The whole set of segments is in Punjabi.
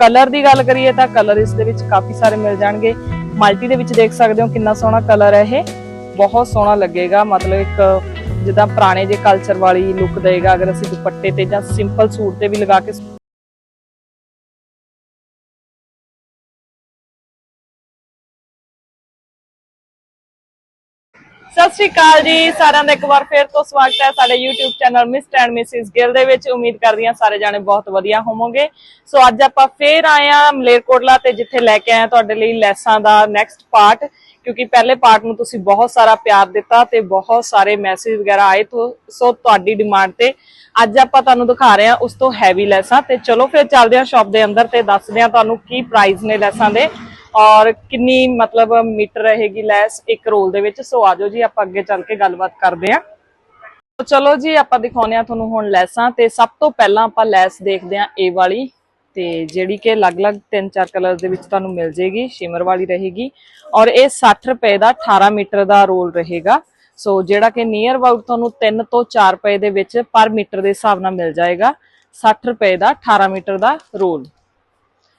ਕਲਰ ਦੀ ਗੱਲ ਕਰੀਏ ਤਾਂ ਕਲਰ ਇਸ ਦੇ ਵਿੱਚ ਕਾਫੀ ਸਾਰੇ ਮਿਲ ਜਾਣਗੇ। ਮਲਟੀ ਦੇ ਵਿੱਚ ਦੇਖ ਸਕਦੇ ਹੋ ਕਿੰਨਾ ਸੋਹਣਾ ਕਲਰ ਹੈ ਇਹ। ਬਹੁਤ ਸੋਹਣਾ ਲੱਗੇਗਾ। ਮਤਲਬ ਇੱਕ ਜਿੱਦਾਂ ਪੁਰਾਣੇ ਜੇ ਕਲਚਰ ਵਾਲੀ ਲੁੱਕ ਦੇਗਾ। ਅਗਰ ਅਸੀਂ ਦੁਪੱਟੇ ਤੇ ਜਾਂ ਸਿੰਪਲ ਸੂਟ ਤੇ ਵੀ ਲਗਾ ਕੇ ਸਤਿ ਸ਼੍ਰੀ ਅਕਾਲ ਜੀ, ਸਾਰਿਆਂ ਦਾ ਇੱਕ ਵਾਰ ਫੇਰ ਤੋਂ ਸਵਾਗਤ ਹੈ ਸਾਡੇ YouTube channel Mr and Mrs Gill ਦੇ ਵਿੱਚ। ਉਮੀਦ ਕਰਦੀ ਹਾਂ ਸਾਰੇ ਜਾਣੇ ਬਹੁਤ ਵਧੀਆ ਹੋਵੋਗੇ। ਸੋ ਅੱਜ ਆਪਾਂ ਫੇਰ ਆਏ ਆ ਮਲੇਰਕੋਟਲਾ ਤੇ, ਜਿੱਥੇ ਲੈ ਕੇ ਆਏ ਹਾਂ ਤੁਹਾਡੇ ਲਈ ਲੈਸਾਂ ਦਾ ਨੈਕਸਟ ਪਾਰਟ ਕਿਉਂਕਿ ਪਹਿਲੇ ਪਾਰਟ ਨੂੰ ਤੁਸੀਂ ਬਹੁਤ ਸਾਰਾ ਪਿਆਰ ਦਿੱਤਾ ਤੇ ਬਹੁਤ ਸਾਰੇ ਮੈਸੇਜ ਵਗੈਰਾ ਆਏ ਤੋਂ ਸੋ ਤੁਹਾਡੀ ਡਿਮਾਂਡ ਤੇ। ਅੱਜ ਆਪਾਂ ਤੁਹਾਨੂੰ ਦਿਖਾ ਰਹੇ ਹਾਂ ਉਸ ਤੋਂ ਹੈਵੀ ਲੈਸਾਂ ਤੇ। ਚਲੋ, ਫਿਰ ਚੱਲਦੇ ਹਾਂ ਸ਼ਾਪ ਦੇ ਅੰਦਰ ਤੇ ਦੱਸਦੇ ਹਾਂ ਤੁਹਾਨੂੰ ਕੀ ਪ੍ਰਾਈਸ ਨੇ ਲੈਸਾਂ ਦੇ। ਔਰ ਕਿੰਨੀ ਮਤਲਬ ਮੀਟਰ ਰਹੇਗੀ ਲੈਸ ਇੱਕ ਰੋਲ ਦੇ ਵਿੱਚ? ਸੋ ਆਜੋ ਜੀ, ਆਪਾਂ ਅੱਗੇ ਚੱਲ ਕੇ ਗੱਲਬਾਤ ਕਰਦੇ ਹਾਂ। ਚਲੋ ਜੀ, ਆਪਾਂ ਦਿਖਾਉਂਦੇ ਹਾਂ ਤੁਹਾਨੂੰ ਹੁਣ ਲੈਸਾਂ। ਤੇ ਸਭ ਤੋਂ ਪਹਿਲਾਂ ਆਪਾਂ ਲੈਸ ਦੇਖਦੇ ਹਾਂ ਇਹ ਵਾਲੀ। ਤੇ ਜਿਹੜੀ ਕਿ ਅਲੱਗ-ਅਲੱਗ ਤਿੰਨ ਚਾਰ ਕਲਰਸ ਦੇ ਵਿੱਚ ਤੁਹਾਨੂੰ ਮਿਲ ਜੇਗੀ, ਸ਼ਿਮਰ ਵਾਲੀ ਰਹੇਗੀ। ਔਰ ਇਹ 60 ਰੁਪਏ ਦਾ 18 ਮੀਟਰ ਦਾ ਰੋਲ ਰਹੇਗਾ। ਸੋ ਜਿਹੜਾ ਕਿ ਨੀਅਰ ਅਬਾਊਟ ਤੁਹਾਨੂੰ 3 ਤੋਂ 4 ਰੁਪਏ ਦੇ ਵਿੱਚ ਪਰ ਮੀਟਰ ਦੇ ਹਿਸਾਬ ਨਾਲ ਮਿਲ ਜਾਏਗਾ। 60 ਰੁਪਏ ਦਾ 18 ਮੀਟਰ ਦਾ ਰੋਲ।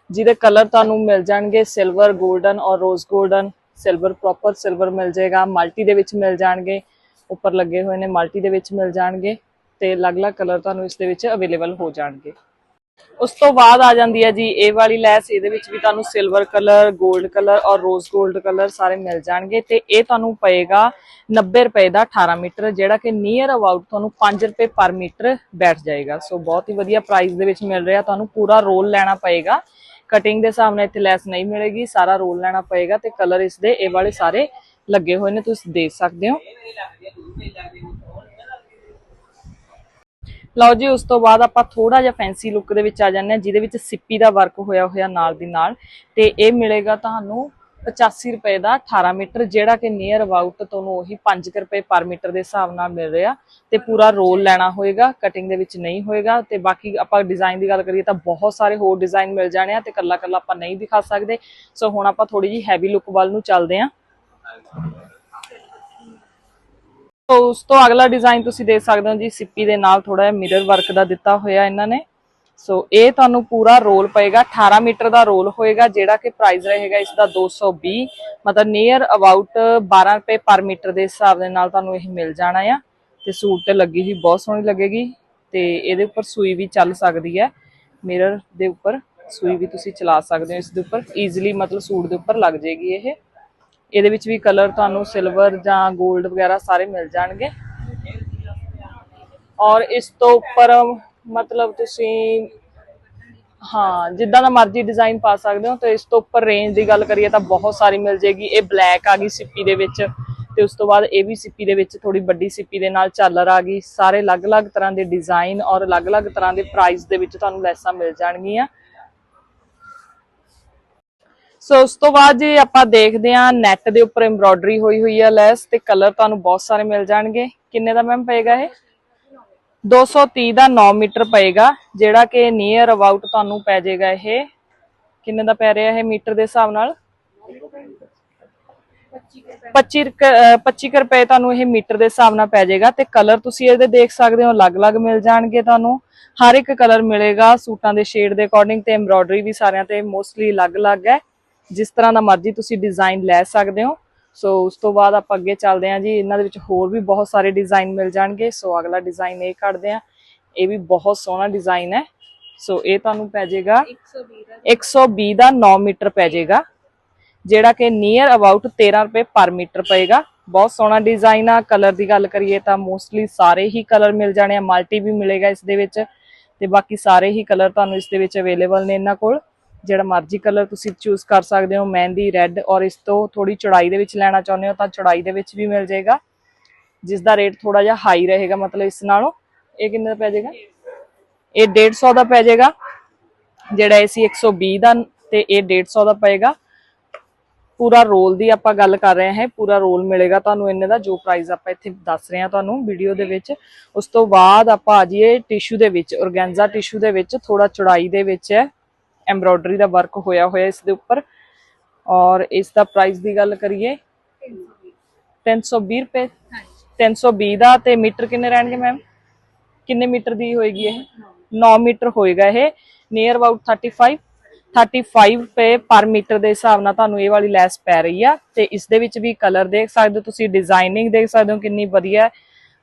ਜਿਹਦੇ ਕਲਰ ਤੁਹਾਨੂੰ ਮਿਲ ਜਾਣਗੇ ਸਿਲਵਰ 골ਡਨ ਔਰ rose golden silver proper silver ਮਿਲ ਜਾਏਗਾ। ਮਲਟੀ ਦੇ ਵਿੱਚ ਮਿਲ ਜਾਣਗੇ। ਉੱਪਰ ਲੱਗੇ ਹੋਏ ਨੇ ਮਲਟੀ ਦੇ ਵਿੱਚ ਮਿਲ ਜਾਣਗੇ। ਤੇ ਅਲੱਗ-ਅਲੱਗ ਕਲਰ ਤੁਹਾਨੂੰ ਇਸ ਦੇ ਵਿੱਚ ਅਵੇਲੇਬਲ ਹੋ ਜਾਣਗੇ। ਉਸ ਤੋਂ ਬਾਅਦ ਆ ਜਾਂਦੀ ਹੈ ਜੀ, ਇਹ ਵਾਲੀ ਲੈਸ। ਇਹਦੇ ਵਿੱਚ ਵੀ ਤੁਹਾਨੂੰ ਸਿਲਵਰ ਕਲਰ 골ਡ ਕਲਰ ਔਰ ਰੋਜ਼ 골ਡ ਕਲਰ ਸਾਰੇ ਮਿਲ ਜਾਣਗੇ। ਤੇ ਇਹ ਤੁਹਾਨੂੰ ਪਏਗਾ 90 ਰੁਪਏ ਦਾ 18 ਮੀਟਰ, ਜਿਹੜਾ ਕਿ ਨੀਅਰ ਅਬਾਊਟ ਤੁਹਾਨੂੰ 5 ਰੁਪਏ ਪਰ ਮੀਟਰ ਬੈਠ ਜਾਏਗਾ। ਸੋ ਬਹੁਤ ਹੀ ਵਧੀਆ ਪ੍ਰਾਈਸ ਦੇ ਵਿੱਚ ਮਿਲ ਰਿਹਾ। ਤੁਹਾਨੂੰ ਪੂਰਾ ਰੋਲ ਲੈਣਾ ਪਏਗਾ। ਕਟਿੰਗ ਦੇ ਹਿਸਾਬ ਨਾਲ ਇੱਥੇ ਲੈਸ ਨਹੀਂ ਮਿਲੇਗੀ, ਸਾਰਾ ਰੋਲ ਲੈਣਾ ਪਏਗਾ ਤੇ ਕਲਰ ਇਸ ਦੇ, ਇਹ ਵਾਲੇ ਸਾਰੇ ਲੱਗੇ ਹੋਏ ਨੇ, ਤੁਸੀਂ ਦੇਖ ਸਕਦੇ ਹੋ। ਲਓ ਜੀ, ਉਸ ਤੋਂ ਬਾਅਦ ਆਪਾਂ ਥੋੜਾ ਜਿਹਾ ਫੈਂਸੀ ਲੁੱਕ ਦੇ ਵਿੱਚ ਆ ਜਾਂਦੇ ਹਾਂ, ਜਿਹਦੇ ਵਿੱਚ ਸਿੱਪੀ ਦਾ ਵਰਕ ਹੋਇਆ ਹੋਇਆ ਨਾਲ ਦੀ ਨਾਲ, ਤੇ ਇਹ ਮਿਲੇਗਾ ਤੁਹਾਨੂੰ 85 ਰੁਪਏ ਦਾ 18 ਮੀਟਰ, ਜਿਹੜਾ ਕਿ ਨੀਅਰ ਅਬਾਊਟ ਤੁਹਾਨੂੰ ਉਹੀ 5 ਰੁਪਏ ਪਰ ਮੀਟਰ ਦੇ ਹਿਸਾਬ ਨਾਲ ਮਿਲ ਰਿਹਾ ਤੇ ਪੂਰਾ ਰੋਲ ਲੈਣਾ ਹੋਏਗਾ ਕਟਿੰਗ ਦੇ ਵਿੱਚ ਨਹੀਂ ਹੋਏਗਾ ਤੇ ਬਾਕੀ ਆਪਾਂ ਡਿਜ਼ਾਈਨ ਦੀ ਗੱਲ ਕਰੀਏ ਤਾਂ ਬਹੁਤ ਸਾਰੇ ਹੋਰ ਡਿਜ਼ਾਈਨ ਮਿਲ ਜਾਣੇ ਆ ਤੇ ਕੱਲਾ ਕੱਲਾ ਆਪਾਂ ਨਹੀਂ ਦਿਖਾ ਸਕਦੇ। ਸੋ ਹੁਣ ਆਪਾਂ ਥੋੜੀ ਜੀ ਹੈਵੀ ਲੁੱਕ ਵੱਲ ਨੂੰ ਚੱਲਦੇ ਹਾਂ। ਉਸ ਤੋਂ ਅਗਲਾ ਡਿਜ਼ਾਈਨ ਤੁਸੀਂ ਦੇਖ ਸਕਦੇ ਹੋ ਜੀ ਸਿੱਪੀ ਦੇ ਨਾਲ ਥੋੜਾ ਜਿਹਾ ਮਿਰਰ ਵਰਕ ਦਾ ਦਿੱਤਾ ਹੋਇਆ ਇਹਨਾਂ ਨੇ। ਸੋ ਇਹ ਤੁਹਾਨੂੰ ਪੂਰਾ ਰੋਲ ਪਏਗਾ 18 ਮੀਟਰ ਦਾ ਰੋਲ ਹੋਏਗਾ, ਜਿਹੜਾ ਕਿ ਪ੍ਰਾਈਸ ਰਹੇਗਾ ਇਸ ਦਾ 220 ਮਤਲਬ ਨੀਅਰ ਅਬਾਊਟ 12 ਰੁਪਏ ਪਰ ਮੀਟਰ ਦੇ ਹਿਸਾਬ ਦੇ ਨਾਲ ਤੁਹਾਨੂੰ ਇਹ ਮਿਲ ਜਾਣਾ ਆ। ਤੇ ਸੂਟ ਤੇ ਲੱਗੀ ਹੋਈ ਬਹੁਤ ਸੋਹਣੀ ਲੱਗੇਗੀ, ਤੇ ਇਹਦੇ ਉੱਪਰ ਸੂਈ ਵੀ ਚੱਲ ਸਕਦੀ ਹੈ। ਮਿਰਰ ਦੇ ਉੱਪਰ ਸੂਈ ਵੀ ਤੁਸੀਂ ਚਲਾ ਸਕਦੇ ਹੋ ਇਸ ਦੇ ਉੱਪਰ। ਈਜ਼ੀਲੀ ਮਤਲਬ ਸੂਟ ਦੇ ਉੱਪਰ ਲੱਗ ਜਾਏਗੀ ਇਹ। ਇਹਦੇ ਵਿੱਚ ਵੀ ਕਲਰ ਤੁਹਾਨੂੰ ਸਿਲਵਰ ਜਾਂ 골ਡ ਵਗੈਰਾ ਸਾਰੇ ਮਿਲ ਜਾਣਗੇ। ਔਰ ਇਸ ਤੋਂ ਉੱਪਰ ਮਤਲਬ ਤੁਸੀਂ, ਹਾਂ, ਜਿੱਦਾਂ ਦਾ ਮਰਜ਼ੀ ਡਿਜ਼ਾਈਨ ਪਾ ਸਕਦੇ ਹੋ, ਤੇ ਇਸ ਤੋਂ ਉੱਪਰ ਰੇਂਜ ਦੀ ਗੱਲ ਕਰੀਏ ਤਾਂ ਬਹੁਤ ਸਾਰੀ ਮਿਲ ਜੇਗੀ ਇਹ ਬਲੈਕ ਆ ਗਈ ਸਿੱਪੀ ਦੇ ਵਿੱਚ, ਤੇ ਉਸ ਤੋਂ ਬਾਅਦ ਇਹ ਵੀ ਸਿੱਪੀ ਦੇ ਵਿੱਚ ਥੋੜੀ ਵੱਡੀ ਸਿੱਪੀ ਦੇ ਨਾਲ ਝਾਲਰ ਆ ਗਈ। ਸਾਰੇ ਅਲੱਗ-ਅਲੱਗ ਤਰ੍ਹਾਂ ਦੇ ਡਿਜ਼ਾਈਨ ਔਰ ਅਲੱਗ-ਅਲੱਗ ਤਰ੍ਹਾਂ ਦੇ ਪ੍ਰਾਈਸ ਦੇ ਵਿੱਚ ਤੁਹਾਨੂੰ ਲੈਸਾਂ ਮਿਲ ਜਾਣਗੀਆਂ। ਸੋ ਉਸ ਤੋਂ ਬਾਅਦ ਜੀ ਆਪਾਂ ਦੇਖਦੇ ਹਾਂ ਨੈਟ ਦੇ ਉੱਪਰ ਐਮਬ੍ਰੋਇਡਰੀ ਹੋਈ ਹੋਈ ਆ ਲੈਸ, ਤੇ ਕਲਰ ਤੁਹਾਨੂੰ ਬਹੁਤ ਸਾਰੇ ਮਿਲ ਜਾਣਗੇ। ਕਿੰਨੇ ਦਾ ਮੈਮ ਪਏਗਾ ਇਹ? 230 ਦਾ 9 ਮੀਟਰ ਪਏਗਾ, ਜਿਹੜਾ ਕਿ ਨੀਅਰ ਅਬਾਊਟ ਤੁਹਾਨੂੰ ਪੈ ਜਾਏਗਾ ਇਹ। ਕਿੰਨੇ ਦਾ ਪੈ ਰਿਹਾ ਇਹ ਮੀਟਰ ਦੇ ਹਿਸਾਬ ਨਾਲ? 25 25 ਕੁ ਰੁਪਏ ਤੁਹਾਨੂੰ ਇਹ ਮੀਟਰ ਦੇ ਹਿਸਾਬ ਨਾਲ ਪੈ ਜਾਏਗਾ ਤੇ ਕਲਰ ਤੁਸੀਂ ਇਹਦੇ ਦੇਖ ਸਕਦੇ ਹੋ, ਅਲੱਗ-ਅਲੱਗ ਮਿਲ ਜਾਣਗੇ ਤੁਹਾਨੂੰ। ਹਰ ਇੱਕ ਕਲਰ ਮਿਲੇਗਾ, ਸੂਟਾਂ ਦੇ ਸ਼ੇਡ ਦੇ ਅਕੋਰਡਿੰਗ ਤੇ ਐਮਬ੍ਰੋਇਡਰੀ ਵੀ ਸਾਰਿਆਂ ਤੇ ਮੋਸਟਲੀ ਅਲੱਗ-ਅਲੱਗ ਹੈ। ਜਿਸ ਤਰ੍ਹਾਂ ਦਾ ਮਰਜ਼ੀ ਤੁਸੀਂ ਡਿਜ਼ਾਈਨ ਲੈ ਸਕਦੇ ਹੋ। ਸੋ ਉਸ ਤੋਂ ਬਾਅਦ ਆਪਾਂ ਅੱਗੇ ਚੱਲਦੇ ਹਾਂ ਜੀ। ਇਹਨਾਂ ਦੇ ਵਿੱਚ ਹੋਰ ਵੀ ਬਹੁਤ ਸਾਰੇ ਡਿਜ਼ਾਈਨ ਮਿਲ ਜਾਣਗੇ। ਸੋ ਅਗਲਾ ਡਿਜ਼ਾਈਨ ਇਹ ਕੱਢਦੇ ਹਾਂ। ਇਹ ਵੀ ਬਹੁਤ ਸੋਹਣਾ ਡਿਜ਼ਾਈਨ ਹੈ। ਸੋ ਇਹ ਤੁਹਾਨੂੰ ਪੈ ਜਾਏਗਾ। 120 ਦਾ 9 ਮੀਟਰ ਪੈ ਜਾਏਗਾ। ਜਿਹੜਾ ਕਿ ਨੀਅਰ ਅਬਾਊਟ 13 ਰੁਪਏ ਪਰ ਮੀਟਰ ਪਏਗਾ। ਬਹੁਤ ਸੋਹਣਾ ਡਿਜ਼ਾਈਨ ਆ। ਕਲਰ ਦੀ ਗੱਲ ਕਰੀਏ ਤਾਂ ਮੋਸਟਲੀ ਸਾਰੇ ਹੀ ਕਲਰ ਮਿਲ ਜਾਣੇ ਆ। ਮਲਟੀ ਵੀ ਮਿਲੇਗਾ ਇਸ ਦੇ ਵਿੱਚ। ਤੇ ਬਾਕੀ ਸਾਰੇ ਹੀ ਕਲਰ ਤੁਹਾਨੂੰ ਇਸ ਦੇ ਵਿੱਚ ਅਵੇਲੇਬਲ ਨੇ ਇਹਨਾਂ ਕੋਲ। ਜਿਹੜਾ ਮਰਜ਼ੀ ਕਲਰ ਤੁਸੀਂ ਚੂਜ਼ ਕਰ ਸਕਦੇ ਹੋ, ਮਹਿੰਦੀ ਰੈੱਡ ਔਰ ਇਸ ਤੋਂ ਥੋੜੀ ਚੌੜਾਈ ਦੇ ਵਿੱਚ ਲੈਣਾ ਚਾਹੁੰਦੇ ਹੋ ਤਾਂ ਚੌੜਾਈ ਦੇ ਵਿੱਚ ਵੀ ਮਿਲ ਜਾਏਗਾ। ਜਿਸ ਦਾ ਰੇਟ ਥੋੜਾ ਜਿਹਾ ਹਾਈ ਰਹੇਗਾ, ਮਤਲਬ ਇਸ ਨਾਲੋਂ। ਇਹ ਕਿੰਨੇ ਦਾ ਪੈ ਜਾਏਗਾ? ਇਹ 150 ਦਾ ਪੈ ਜਾਏਗਾ। ਜਿਹੜਾ ਇਹ ਸੀ 120 ਦਾ ਤੇ ਇਹ 150 ਦਾ ਪਏਗਾ। ਪੂਰਾ ਰੋਲ ਦੀ ਆਪਾਂ ਗੱਲ ਕਰ ਰਹੇ ਹਾਂ, ਪੂਰਾ ਰੋਲ ਮਿਲੇਗਾ ਤੁਹਾਨੂੰ ਇੰਨੇ ਦਾ, ਜੋ ਪ੍ਰਾਈਸ ਆਪਾਂ ਇੱਥੇ ਦੱਸ ਰਹੇ ਹਾਂ ਤੁਹਾਨੂੰ ਵੀਡੀਓ ਦੇ ਵਿੱਚ। ਉਸ ਤੋਂ ਬਾਅਦ ਆਪਾਂ ਆ ਜਾਈਏ ਟਿਸ਼ੂ ਦੇ ਵਿੱਚ ਔਰਗੈਂਜ਼ਾ ਟਿਸ਼ੂ ਦੇ ਵਿੱਚ ਥੋੜਾ ਚੌੜਾਈ ਦੇ ਵਿੱਚ ਹੈ। ਐਮਬ੍ਰੋਇਡਰੀ ਦਾ ਵਰਕ ਹੋਇਆ ਹੋਇਆ ਇਸ ਦੇ ਉੱਪਰ। ਔਰ ਇਸ ਦਾ ਪ੍ਰਾਈਸ ਦੀ ਗੱਲ ਕਰੀਏ 320 ਰੁਪਏ। 320 ਦਾ ਤੇ ਮੀਟਰ ਕਿੰਨੇ ਰਹਿਣਗੇ ਮੈਮ ਕਿੰਨੇ ਮੀਟਰ ਦੀ ਹੋਏਗੀ ਇਹ? 9 ਮੀਟਰ ਹੋਏਗਾ ਇਹ। ਨੀਅਰ ਅਬਾਊਟ 35 35 ਰੁਪਏ ਪਰ ਮੀਟਰ ਦੇ ਹਿਸਾਬ ਨਾਲ ਤੁਹਾਨੂੰ ਇਹ ਵਾਲੀ ਲੈਸ ਪੈ ਰਹੀ ਆ। ਤੇ ਇਸ ਦੇ ਵਿੱਚ ਵੀ ਕਲਰ ਦੇਖ ਸਕਦੇ ਹੋ ਤੁਸੀਂ ਡਿਜ਼ਾਈਨਿੰਗ ਦੇਖ ਸਕਦੇ ਹੋ ਕਿੰਨੀ ਵਧੀਆ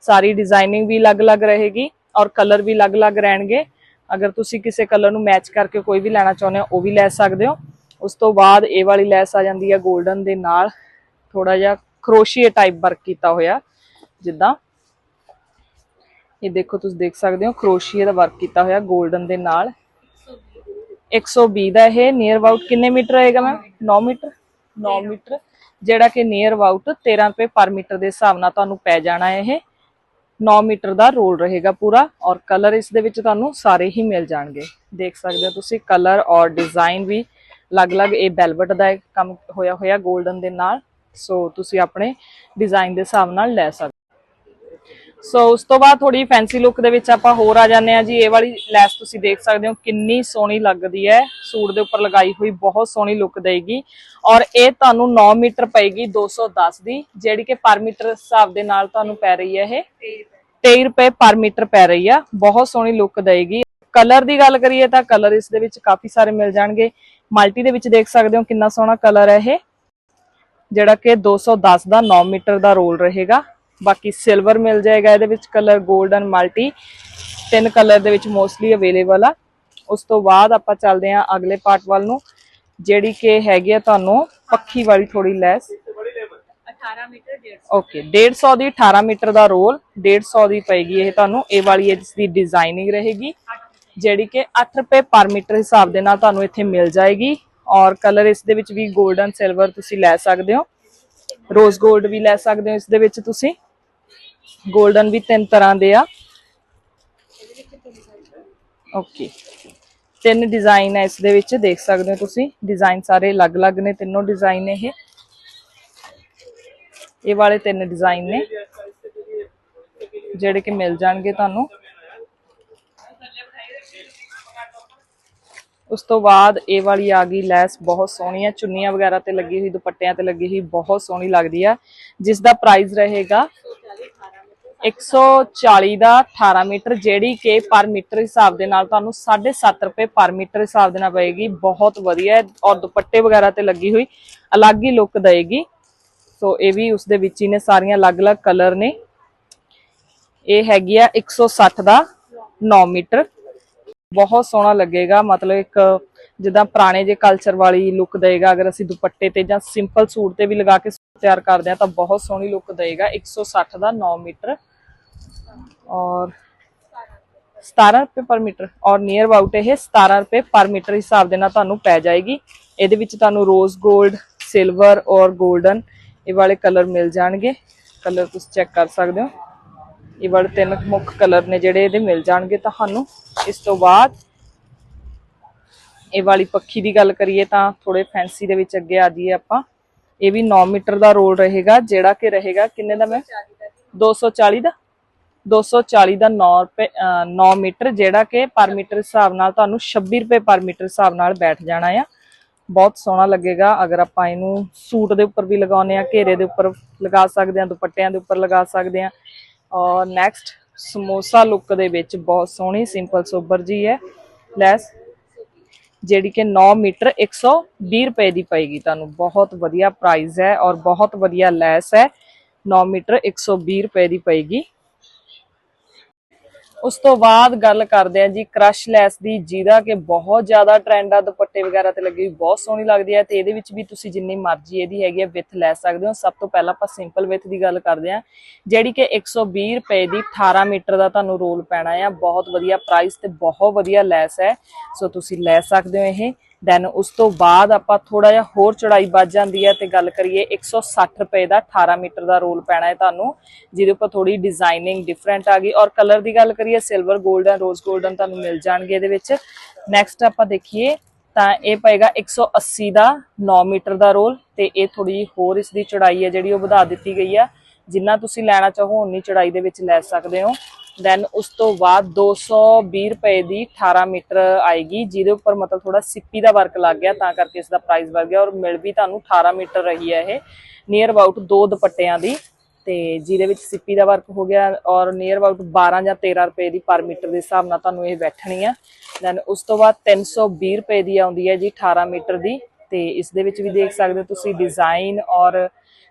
ਸਾਰੀ ਡਿਜ਼ਾਈਨਿੰਗ ਵੀ ਅਲੱਗ-ਅਲੱਗ ਰਹੇਗੀ ਔਰ ਕਲਰ ਵੀ ਅਲੱਗ-ਅਲੱਗ ਰਹਿਣਗੇ। ਅਗਰ ਤੁਸੀਂ ਕਿਸੇ ਕਲਰ ਨੂੰ ਮੈਚ ਕਰਕੇ ਕੋਈ ਵੀ ਲੈਣਾ ਚਾਹੁੰਦੇ ਹੋ, ਉਹ ਵੀ ਲੈ ਸਕਦੇ ਹੋ। ਉਸ ਤੋਂ ਬਾਅਦ ਇਹ ਵਾਲੀ ਲੈਸ ਆ ਜਾਂਦੀ ਹੈ 골ਡਨ ਦੇ ਨਾਲ। ਥੋੜਾ ਜਿਹਾ ਕਰੋਸ਼ੀਏ ਟਾਈਪ ਵਰਕ ਕੀਤਾ ਹੋਇਆ, ਜਿੱਦਾਂ। ਇਹ ਦੇਖੋ ਤੁਸੀਂ ਦੇਖ ਸਕਦੇ ਹੋ ਕਰੋਸ਼ੀਏ ਦਾ ਵਰਕ ਕੀਤਾ ਹੋਇਆ 골ਡਨ ਦੇ ਨਾਲ। 120 ਦਾ ਇਹ ਨੀਅਰ ਅਬਾਊਟ ਕਿੰਨੇ ਮੀਟਰ ਆਏਗਾ ਮੈਮ 9 ਮੀਟਰ? 9 ਮੀਟਰ। ਜਿਹੜਾ ਕਿ ਨੀਅਰ ਅਬਾਊਟ 13 ਰੁਪਏ ਪਰ ਮੀਟਰ ਦੇ ਹਿਸਾਬ ਨਾਲ ਤੁਹਾਨੂੰ ਪੈ ਜਾਣਾ ਇਹ। 9 ਮੀਟਰ ਦਾ ਰੋਲ ਰਹੇਗਾ ਪੂਰਾ ਔਰ ਕਲਰ ਇਸ ਦੇ ਵਿੱਚ ਤੁਹਾਨੂੰ ਸਾਰੇ ਹੀ ਮਿਲ ਜਾਣਗੇ। ਦੇਖ ਸਕਦੇ ਹੋ ਤੁਸੀਂ ਕਲਰ ਔਰ ਡਿਜ਼ਾਈਨ ਵੀ ਅਲੱਗ-ਅਲੱਗ ਇਹ ਵੈਲਵਟ ਦਾ ਕੰਮ ਹੋਇਆ ਹੋਇਆ 골ਡਨ ਦੇ ਨਾਲ। ਸੋ ਤੁਸੀਂ ਆਪਣੇ ਡਿਜ਼ਾਈਨ ਦੇ ਹਿਸਾਬ ਨਾਲ ਲੈ ਸਕਦੇ ਸੋ ਉਸ ਤੋਂ ਬਾਅਦ ਥੋੜੀ ਫੈਂਸੀ ਲੁੱਕ ਦੇ ਵਿੱਚ ਆਪਾਂ ਹੋਰ ਆ ਜਾਂਦੇ ਆ ਜੀ। ਇਹ ਵਾਲੀ ਲੈਸ ਤੁਸੀਂ ਦੇਖ ਸਕਦੇ ਹੋ ਕਿੰਨੀ ਸੋਹਣੀ ਲੱਗਦੀ ਹੈ। ਸੂਟ ਦੇ ਉੱਪਰ ਲਗਾਈ ਹੋਈ ਬਹੁਤ ਸੋਹਣੀ ਲੁੱਕ ਦੇਗੀ। ਔਰ ਇਹ ਤੁਹਾਨੂੰ 9 ਮੀਟਰ ਪਏਗੀ 210 ਦੀ, ਜਿਹੜੀ ਕਿ ਪਰ ਮੀਟਰ ਹਿਸਾਬ ਦੇ ਨਾਲ ਤੁਹਾਨੂੰ ਪੈ ਰਹੀ ਹੈ ਇਹ। 23 ਰੁਪਏ ਪਰ ਮੀਟਰ ਪੈ ਰਹੀ ਆ। ਬਹੁਤ ਸੋਹਣੀ ਲੁੱਕ ਦੇਗੀ। ਕਲਰ ਦੀ ਗੱਲ ਕਰੀਏ ਤਾਂ ਕਲਰ ਇਸ ਦੇ ਵਿੱਚ ਕਾਫੀ ਸਾਰੇ ਮਿਲ ਜਾਣਗੇ। ਮਲਟੀ ਦੇ ਵਿੱਚ ਦੇਖ ਸਕਦੇ ਹੋ ਕਿੰਨਾ ਸੋਹਣਾ ਕਲਰ ਹੈ ਇਹ। ਜਿਹੜਾ ਕਿ 210 ਦਾ 9 ਮੀਟਰ ਦਾ ਰੋਲ ਰਹੇਗਾ। ਬਾਕੀ ਸਿਲਵਰ ਮਿਲ ਜਾਏਗਾ, ਇਹਦੇ ਵਿੱਚ ਕਲਰ ਗੋਲਡਨ ਮਲਟੀ ਤਿੰਨ ਕਲਰ ਦੇ ਵਿੱਚ ਮੋਸਟਲੀ ਅਵੇਲੇਬਲ ਆ। ਉਸ ਤੋਂ ਬਾਅਦ ਆਪਾਂ ਚੱਲਦੇ ਆ ਅਗਲੇ ਪਾਰਟ ਵੱਲ ਨੂੰ, ਜਿਹੜੀ ਕਿ ਹੈਗੀ ਆ ਤੁਹਾਨੂੰ ਪੱਖੀ ਵਾਲੀ ਥੋੜੀ ਲੈਸ 18 ਮੀਟਰ 150 ਓਕੇ 150 ਦੀ 18 ਮੀਟਰ ਦਾ ਰੋਲ 150 ਦੀ ਪਏਗੀ ਇਹ ਤੁਹਾਨੂੰ, ਇਹ ਵਾਲੀ ਇਸ ਦੀ ਡਿਜ਼ਾਈਨਿੰਗ ਰਹੇਗੀ। ਜਿਹੜੀ ਕਿ 8 ਰੁਪਏ ਪਰ ਮੀਟਰ ਹਿਸਾਬ ਦੇ ਨਾਲ ਤੁਹਾਨੂੰ ਇੱਥੇ ਮਿਲ ਜਾਏਗੀ। ਔਰ ਕਲਰ ਇਸ ਦੇ ਵਿੱਚ ਵੀ ਗੋਲਡਨ ਸਿਲਵਰ ਤੁਸੀਂ ਲੈ ਸਕਦੇ ਹੋ। ਰੋਜ਼ ਗੋਲਡ ਵੀ ਲੈ ਸਕਦੇ ਹੋ ਇਸ ਦੇ ਵਿੱਚ ਤੁਸੀਂ। 골ਡਨ ਵੀ ਤਿੰਨ ਤਰ੍ਹਾਂ ਦੇ ਆ। ਓਕੇ ਤਿੰਨ ਡਿਜ਼ਾਈਨ ਹੈ ਇਸ ਦੇ ਵਿੱਚ, ਦੇਖ ਸਕਦੇ ਹੋ ਤੁਸੀਂ। ਡਿਜ਼ਾਈਨ ਸਾਰੇ ਅਲੱਗ-ਅਲੱਗ ਨੇ, ਤਿੰਨੋਂ ਡਿਜ਼ਾਈਨ ਇਹ। ਇਹ ਵਾਲੇ ਤਿੰਨ ਡਿਜ਼ਾਈਨ ਨੇ। ਜਿਹੜੇ ਕਿ ਮਿਲ ਜਾਣਗੇ ਤੁਹਾਨੂੰ। ਉਸ ਤੋਂ ਬਾਅਦ ਇਹ ਵਾਲੀ ਆ ਗਈ ਲੈਸ, ਬਹੁਤ ਸੋਹਣੀ ਹੈ ਚੁੰਨੀਆਂ ਵਗੈਰਾ ਤੇ ਲੱਗੀ ਹੋਈ, ਦੁਪੱਟਿਆਂ ਤੇ ਲੱਗੀ ਹੋਈ, ਬਹੁਤ ਸੋਹਣੀ ਲੱਗਦੀ ਆ। ਜਿਸ ਦਾ ਪ੍ਰਾਈਸ ਰਹੇਗਾ 140 ਦਾ 18 ਮੀਟਰ, ਜਿਹੜੀ ਕਿ ਪਰ ਮੀਟਰ ਹਿਸਾਬ ਦੇ ਨਾਲ ਤੁਹਾਨੂੰ 7.5 ਰੁਪਏ ਪਰ ਮੀਟਰ ਹਿਸਾਬ ਦੇ ਨਾਲ ਪਏਗੀ। ਬਹੁਤ ਵਧੀਆ ਔਰ ਦੁਪੱਟੇ ਵਗੈਰਾ ਤੇ ਲੱਗੀ ਹੋਈ ਅਲੱਗ ਹੀ ਲੁੱਕ ਦੇਗੀ ਸੋ ਇਹ ਵੀ ਉਸ ਦੇ ਵਿੱਚ ਹੀ ਨੇ, ਸਾਰੀਆਂ ਅਲੱਗ-ਅਲੱਗ ਕਲਰ ਨੇ। ਇਹ ਹੈਗੀ ਆ 160 ਦਾ 9 ਮੀਟਰ। ਬਹੁਤ ਸੋਹਣਾ ਲੱਗੇਗਾ, ਮਤਲਬ ਇੱਕ ਜਿੱਦਾਂ ਪੁਰਾਣੇ ਜੇ ਕਲਚਰ ਵਾਲੀ ਲੁੱਕ ਦੇਗਾ, ਅਗਰ ਅਸੀਂ ਦੁਪੱਟੇ ਤੇ ਜਾਂ ਸਿੰਪਲ ਸੂਟ ਤੇ ਵੀ ਲਗਾ ਕੇ ਤਿਆਰ ਕਰਦੇ ਆ ਤਾਂ ਬਹੁਤ ਸੋਹਣੀ ਲੁੱਕ ਦੇਗਾ 160 ਦਾ 9 ਮੀਟਰ ਔਰ 17 ਰੁਪਏ ਪਰ ਮੀਟਰ ਔਰ ਨੀਅਰ ਅਬਾਊਟ ਇਹ 17 ਰੁਪਏ ਪਰ ਮੀਟਰ ਹਿਸਾਬ ਦੇ ਨਾਲ ਤੁਹਾਨੂੰ ਪੈ ਜਾਏਗੀ। ਇਹਦੇ ਵਿੱਚ ਤੁਹਾਨੂੰ ਰੋਜ਼ 골ਡ ਸਿਲਵਰ ਔਰ 골ਡਨ ਇਹ ਵਾਲੇ ਕਲਰ ਮਿਲ ਜਾਣਗੇ। ਕਲਰ ਤੁਸੀਂ ਚੈੱਕ ਕਰ ਸਕਦੇ ਹੋ। ਇਹ ਵਾਲੇ ਤਿੰਨ ਮੁੱਖ ਕਲਰ ਨੇ ਜਿਹੜੇ ਇਹਦੇ ਮਿਲ ਜਾਣਗੇ ਤੁਹਾਨੂੰ। ਇਸ ਤੋਂ ਬਾਅਦ ਇਹ ਵਾਲੀ ਪੱਖੀ ਦੀ ਗੱਲ ਕਰੀਏ ਤਾਂ ਥੋੜੇ ਫੈਂਸੀ ਦੇ ਵਿੱਚ ਅੱਗੇ ਆ ਜਾਈਏ ਆਪਾਂ। ਇਹ ਵੀ 9 ਮੀਟਰ ਦਾ ਰੋਲ ਰਹੇਗਾ, ਜਿਹੜਾ ਕਿ ਰਹੇਗਾ ਕਿੰਨੇ ਦਾ ਮੈਂ? 240 ਦਾ। 240 ਦਾ 9 ਰੁਪਏ 9 ਮੀਟਰ, ਜਿਹੜਾ ਕਿ ਪਰ ਮੀਟਰ ਹਿਸਾਬ ਨਾਲ ਤੁਹਾਨੂੰ 26 ਰੁਪਏ ਪਰ ਮੀਟਰ ਹਿਸਾਬ ਨਾਲ ਬੈਠ ਜਾਣਾ ਆ। ਬਹੁਤ ਸੋਹਣਾ ਲੱਗੇਗਾ। ਅਗਰ ਆਪਾਂ ਇਹਨੂੰ ਸੂਟ ਦੇ ਉੱਪਰ ਵੀ ਲਗਾਉਨੇ ਆ ਘੇਰੇ ਦੇ ਉੱਪਰ ਲਗਾ ਸਕਦੇ ਆ ਦੁਪੱਟਿਆਂ ਦੇ ਉੱਪਰ ਲਗਾ ਸਕਦੇ ਆ ਔਰ ਨੈਕਸਟ ਸਮੋਸਾ ਲੁੱਕ ਦੇ ਵਿੱਚ ਬਹੁਤ ਸੋਹਣੀ ਸਿੰਪਲ ਸੋਬਰ ਜੀ ਹੈ। ਲੈਸ ਜਿਹੜੀ ਕਿ 9 ਮੀਟਰ 120 ਰੁਪਏ ਦੀ ਪਏਗੀ ਤੁਹਾਨੂੰ। ਬਹੁਤ ਵਧੀਆ ਪ੍ਰਾਈਸ ਹੈ ਔਰ ਬਹੁਤ ਵਧੀਆ ਲੈਸ ਹੈ। 9 ਮੀਟਰ 120 ਰੁਪਏ ਦੀ ਪਏਗੀ। ਉਸ ਤੋਂ ਬਾਅਦ ਗੱਲ ਕਰਦੇ ਆ ਜੀ ਕ੍ਰਸ਼ ਲੈਸ ਦੀ, ਜਿਹਦਾ ਕਿ ਬਹੁਤ ਜ਼ਿਆਦਾ ਟ੍ਰੈਂਡ ਆ, ਦੁਪੱਟੇ ਵਗੈਰਾ ਤੇ ਲੱਗੀ ਹੋਈ, ਬਹੁਤ ਸੋਹਣੀ ਲੱਗਦੀ ਹੈ ਤੇ ਇਹਦੇ ਵਿੱਚ ਵੀ ਤੁਸੀਂ ਜਿੰਨੀ ਮਰਜ਼ੀ ਇਹਦੀ ਹੈਗੀ ਹੈ ਵਿਥ ਲੈ ਸਕਦੇ ਹੋ। ਸਭ ਤੋਂ ਪਹਿਲਾਂ ਆਪਾਂ ਸਿੰਪਲ ਵਿਥ ਦੀ ਗੱਲ ਕਰਦੇ ਆ ਜਿਹੜੀ ਕਿ 120 ਰੁਪਏ ਦੀ 18 ਮੀਟਰ ਦਾ ਤੁਹਾਨੂੰ ਰੋਲ ਪੈਣਾ ਆ ਬਹੁਤ ਵਧੀਆ ਪ੍ਰਾਈਸ ਤੇ ਬਹੁਤ ਵਧੀਆ ਲੈਸ ਹੈ। ਸੋ ਤੁਸੀਂ ਲੈ ਸਕਦੇ ਹੋ ਇਹ। ਦੈਨ ਉਸ ਤੋਂ ਬਾਅਦ ਆਪਾਂ ਥੋੜਾ ਜਿਹਾ ਹੋਰ ਚੜਾਈ ਵੱਜ ਜਾਂਦੀ ਹੈ ਤੇ ਗੱਲ ਕਰੀਏ 160 ਰੁਪਏ ਦਾ 18 ਮੀਟਰ ਦਾ ਰੋਲ ਪੈਣਾ ਹੈ ਤੁਹਾਨੂੰ, ਜਿਹਦੇ ਉੱਪਰ ਥੋੜੀ ਡਿਜ਼ਾਈਨਿੰਗ ਡਿਫਰੈਂਟ ਆ ਗਈ ਔਰ ਕਲਰ ਦੀ ਗੱਲ ਕਰੀਏ ਸਿਲਵਰ 골ਡਨ ਰੋਜ਼ 골ਡਨ ਤੁਹਾਨੂੰ ਮਿਲ ਜਾਣਗੇ ਇਹਦੇ ਵਿੱਚ। ਨੈਕਸਟ ਆਪਾਂ ਦੇਖੀਏ ਤਾਂ ਇਹ ਪਏਗਾ 180 ਦਾ 9 ਮੀਟਰ ਦਾ ਰੋਲ ਤੇ ਇਹ ਥੋੜੀ ਜਿਹੀ ਹੋਰ ਇਸ ਦੀ ਚੜਾਈ ਹੈ ਜਿਹੜੀ ਉਹ ਵਧਾ ਦਿੱਤੀ ਗਈ ਆ ਜਿੰਨਾ ਤੁਸੀਂ ਲੈਣਾ ਚਾਹੋ ਉਨੀ ਚੜਾਈ ਦੇ ਵਿੱਚ ਲੈ ਸਕਦੇ ਹੋ। ਦੈਨ ਉਸ ਤੋਂ ਬਾਅਦ 220 ਰੁਪਏ ਦੀ 18 ਮੀਟਰ ਆਏਗੀ, ਜਿਹਦੇ ਉੱਪਰ ਮਤਲਬ ਥੋੜਾ ਸਿੱਪੀ ਦਾ ਵਰਕ ਲੱਗ ਗਿਆ, ਤਾਂ ਕਰਕੇ ਇਸ ਦਾ ਪ੍ਰਾਈਸ ਵੱਧ ਗਿਆ ਔਰ ਮਿਲ ਵੀ ਤੁਹਾਨੂੰ 18 ਮੀਟਰ ਰਹੀ ਹੈ ਇਹ। ਨੀਅਰ ਅਬਾਊਟ ਦੋ ਦੁਪੱਟਿਆਂ ਦੀ ਤੇ ਜਿਹਦੇ ਵਿੱਚ ਸਿੱਪੀ ਦਾ ਵਰਕ ਹੋ ਗਿਆ ਔਰ ਨੀਅਰ ਅਬਾਊਟ 12 ਜਾਂ 13 ਰੁਪਏ ਦੀ ਪਰ ਮੀਟਰ ਦੇ ਹਿਸਾਬ ਨਾਲ ਤੁਹਾਨੂੰ ਇਹ ਬੈਠਣੀ ਆ। ਦੈਨ ਉਸ ਤੋਂ ਬਾਅਦ 320 ਰੁਪਏ ਦੀ ਆਉਂਦੀ ਹੈ ਜੀ 18 ਮੀਟਰ ਦੀ ਤੇ ਇਸ ਦੇ ਵਿੱਚ ਵੀ ਦੇਖ ਸਕਦੇ ਹੋ ਤੁਸੀਂ ਡਿਜ਼ਾਈਨ ਔਰ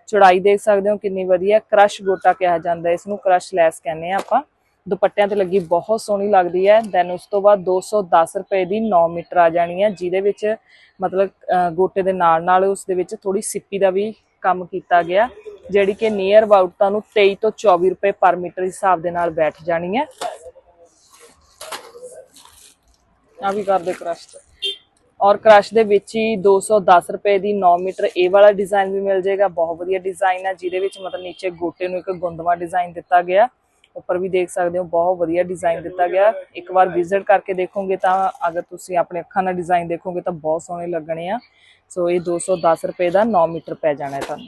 ਚੌੜਾਈ ਦੇਖ ਸਕਦੇ ਹੋ ਕਿੰਨੀ ਵਧੀਆ। ਕ੍ਰਸ਼ ਗੋਟਾ ਕਿਹਾ ਜਾਂਦਾ, ਇਸ ਨੂੰ ਕ੍ਰਸ਼ ਲੈਸ ਕਹਿੰਦੇ ਆ ਆਪਾਂ। ਦੁਪੱਟਿਆਂ ਤੇ ਲੱਗੀ ਬਹੁਤ ਸੋਹਣੀ ਲੱਗਦੀ ਹੈ। ਦੈਨ ਉਸ ਤੋਂ ਬਾਅਦ 210 ਰੁਪਏ ਦੀ 9 ਮੀਟਰ ਆ ਜਾਣੀ ਹੈ, ਜਿਹਦੇ ਵਿੱਚ, ਮਤਲਬ ਗੋਟੇ ਦੇ ਨਾਲ ਨਾਲ ਉਸ ਦੇ ਵਿੱਚ ਥੋੜੀ ਸਿੱਪੀ ਦਾ ਵੀ ਕੰਮ ਕੀਤਾ ਗਿਆ, ਜਿਹੜੀ ਕਿ ਨੀਅਰ ਅਬਾਊਟ ਤੁਹਾਨੂੰ 23 ਤੋਂ 24 ਰੁਪਏ ਪਰ ਮੀਟਰ ਹਿਸਾਬ ਦੇ ਨਾਲ ਬੈਠ ਜਾਣੀ ਹੈ। ਆ ਵੀ ਕਰਦੇ ਕ੍ਰਸ਼ ਔਰ ਕ੍ਰਸ਼ ਦੇ ਵਿੱਚ ਹੀ 210 ਰੁਪਏ ਦੀ 9 ਮੀਟਰ ਇਹ ਵਾਲਾ ਡਿਜ਼ਾਈਨ ਵੀ ਮਿਲ ਜਾਏਗਾ। ਬਹੁਤ ਵਧੀਆ ਡਿਜ਼ਾਈਨ ਹੈ, ਜਿਹਦੇ ਵਿੱਚ ਮਤਲਬ ਨੀਚੇ ਗੋਟੇ ਨੂੰ ਇੱਕ ਗੁੰਦਵਾ ਡਿਜ਼ਾਈਨ ਦਿੱਤਾ ਗਿਆ। ਉੱਪਰ ਵੀ ਦੇਖ ਸਕਦੇ ਹੋ, ਬਹੁਤ ਵਧੀਆ ਡਿਜ਼ਾਈਨ ਦਿੱਤਾ ਗਿਆ। ਇੱਕ ਵਾਰ ਵਿਜ਼ਿਟ ਕਰਕੇ ਦੇਖੋਗੇ ਤਾਂ ਅਗਰ ਤੁਸੀਂ ਆਪਣੇ ਅੱਖਾਂ ਨਾਲ ਡਿਜ਼ਾਈਨ ਦੇਖੋਗੇ ਤਾਂ ਬਹੁਤ ਸੋਹਣੇ ਲੱਗਣੇ ਆ। ਸੋ ਇਹ 210 ਰੁਪਏ ਦਾ 9 ਮੀਟਰ ਪੈ ਜਾਣਾ ਤੁਹਾਨੂੰ।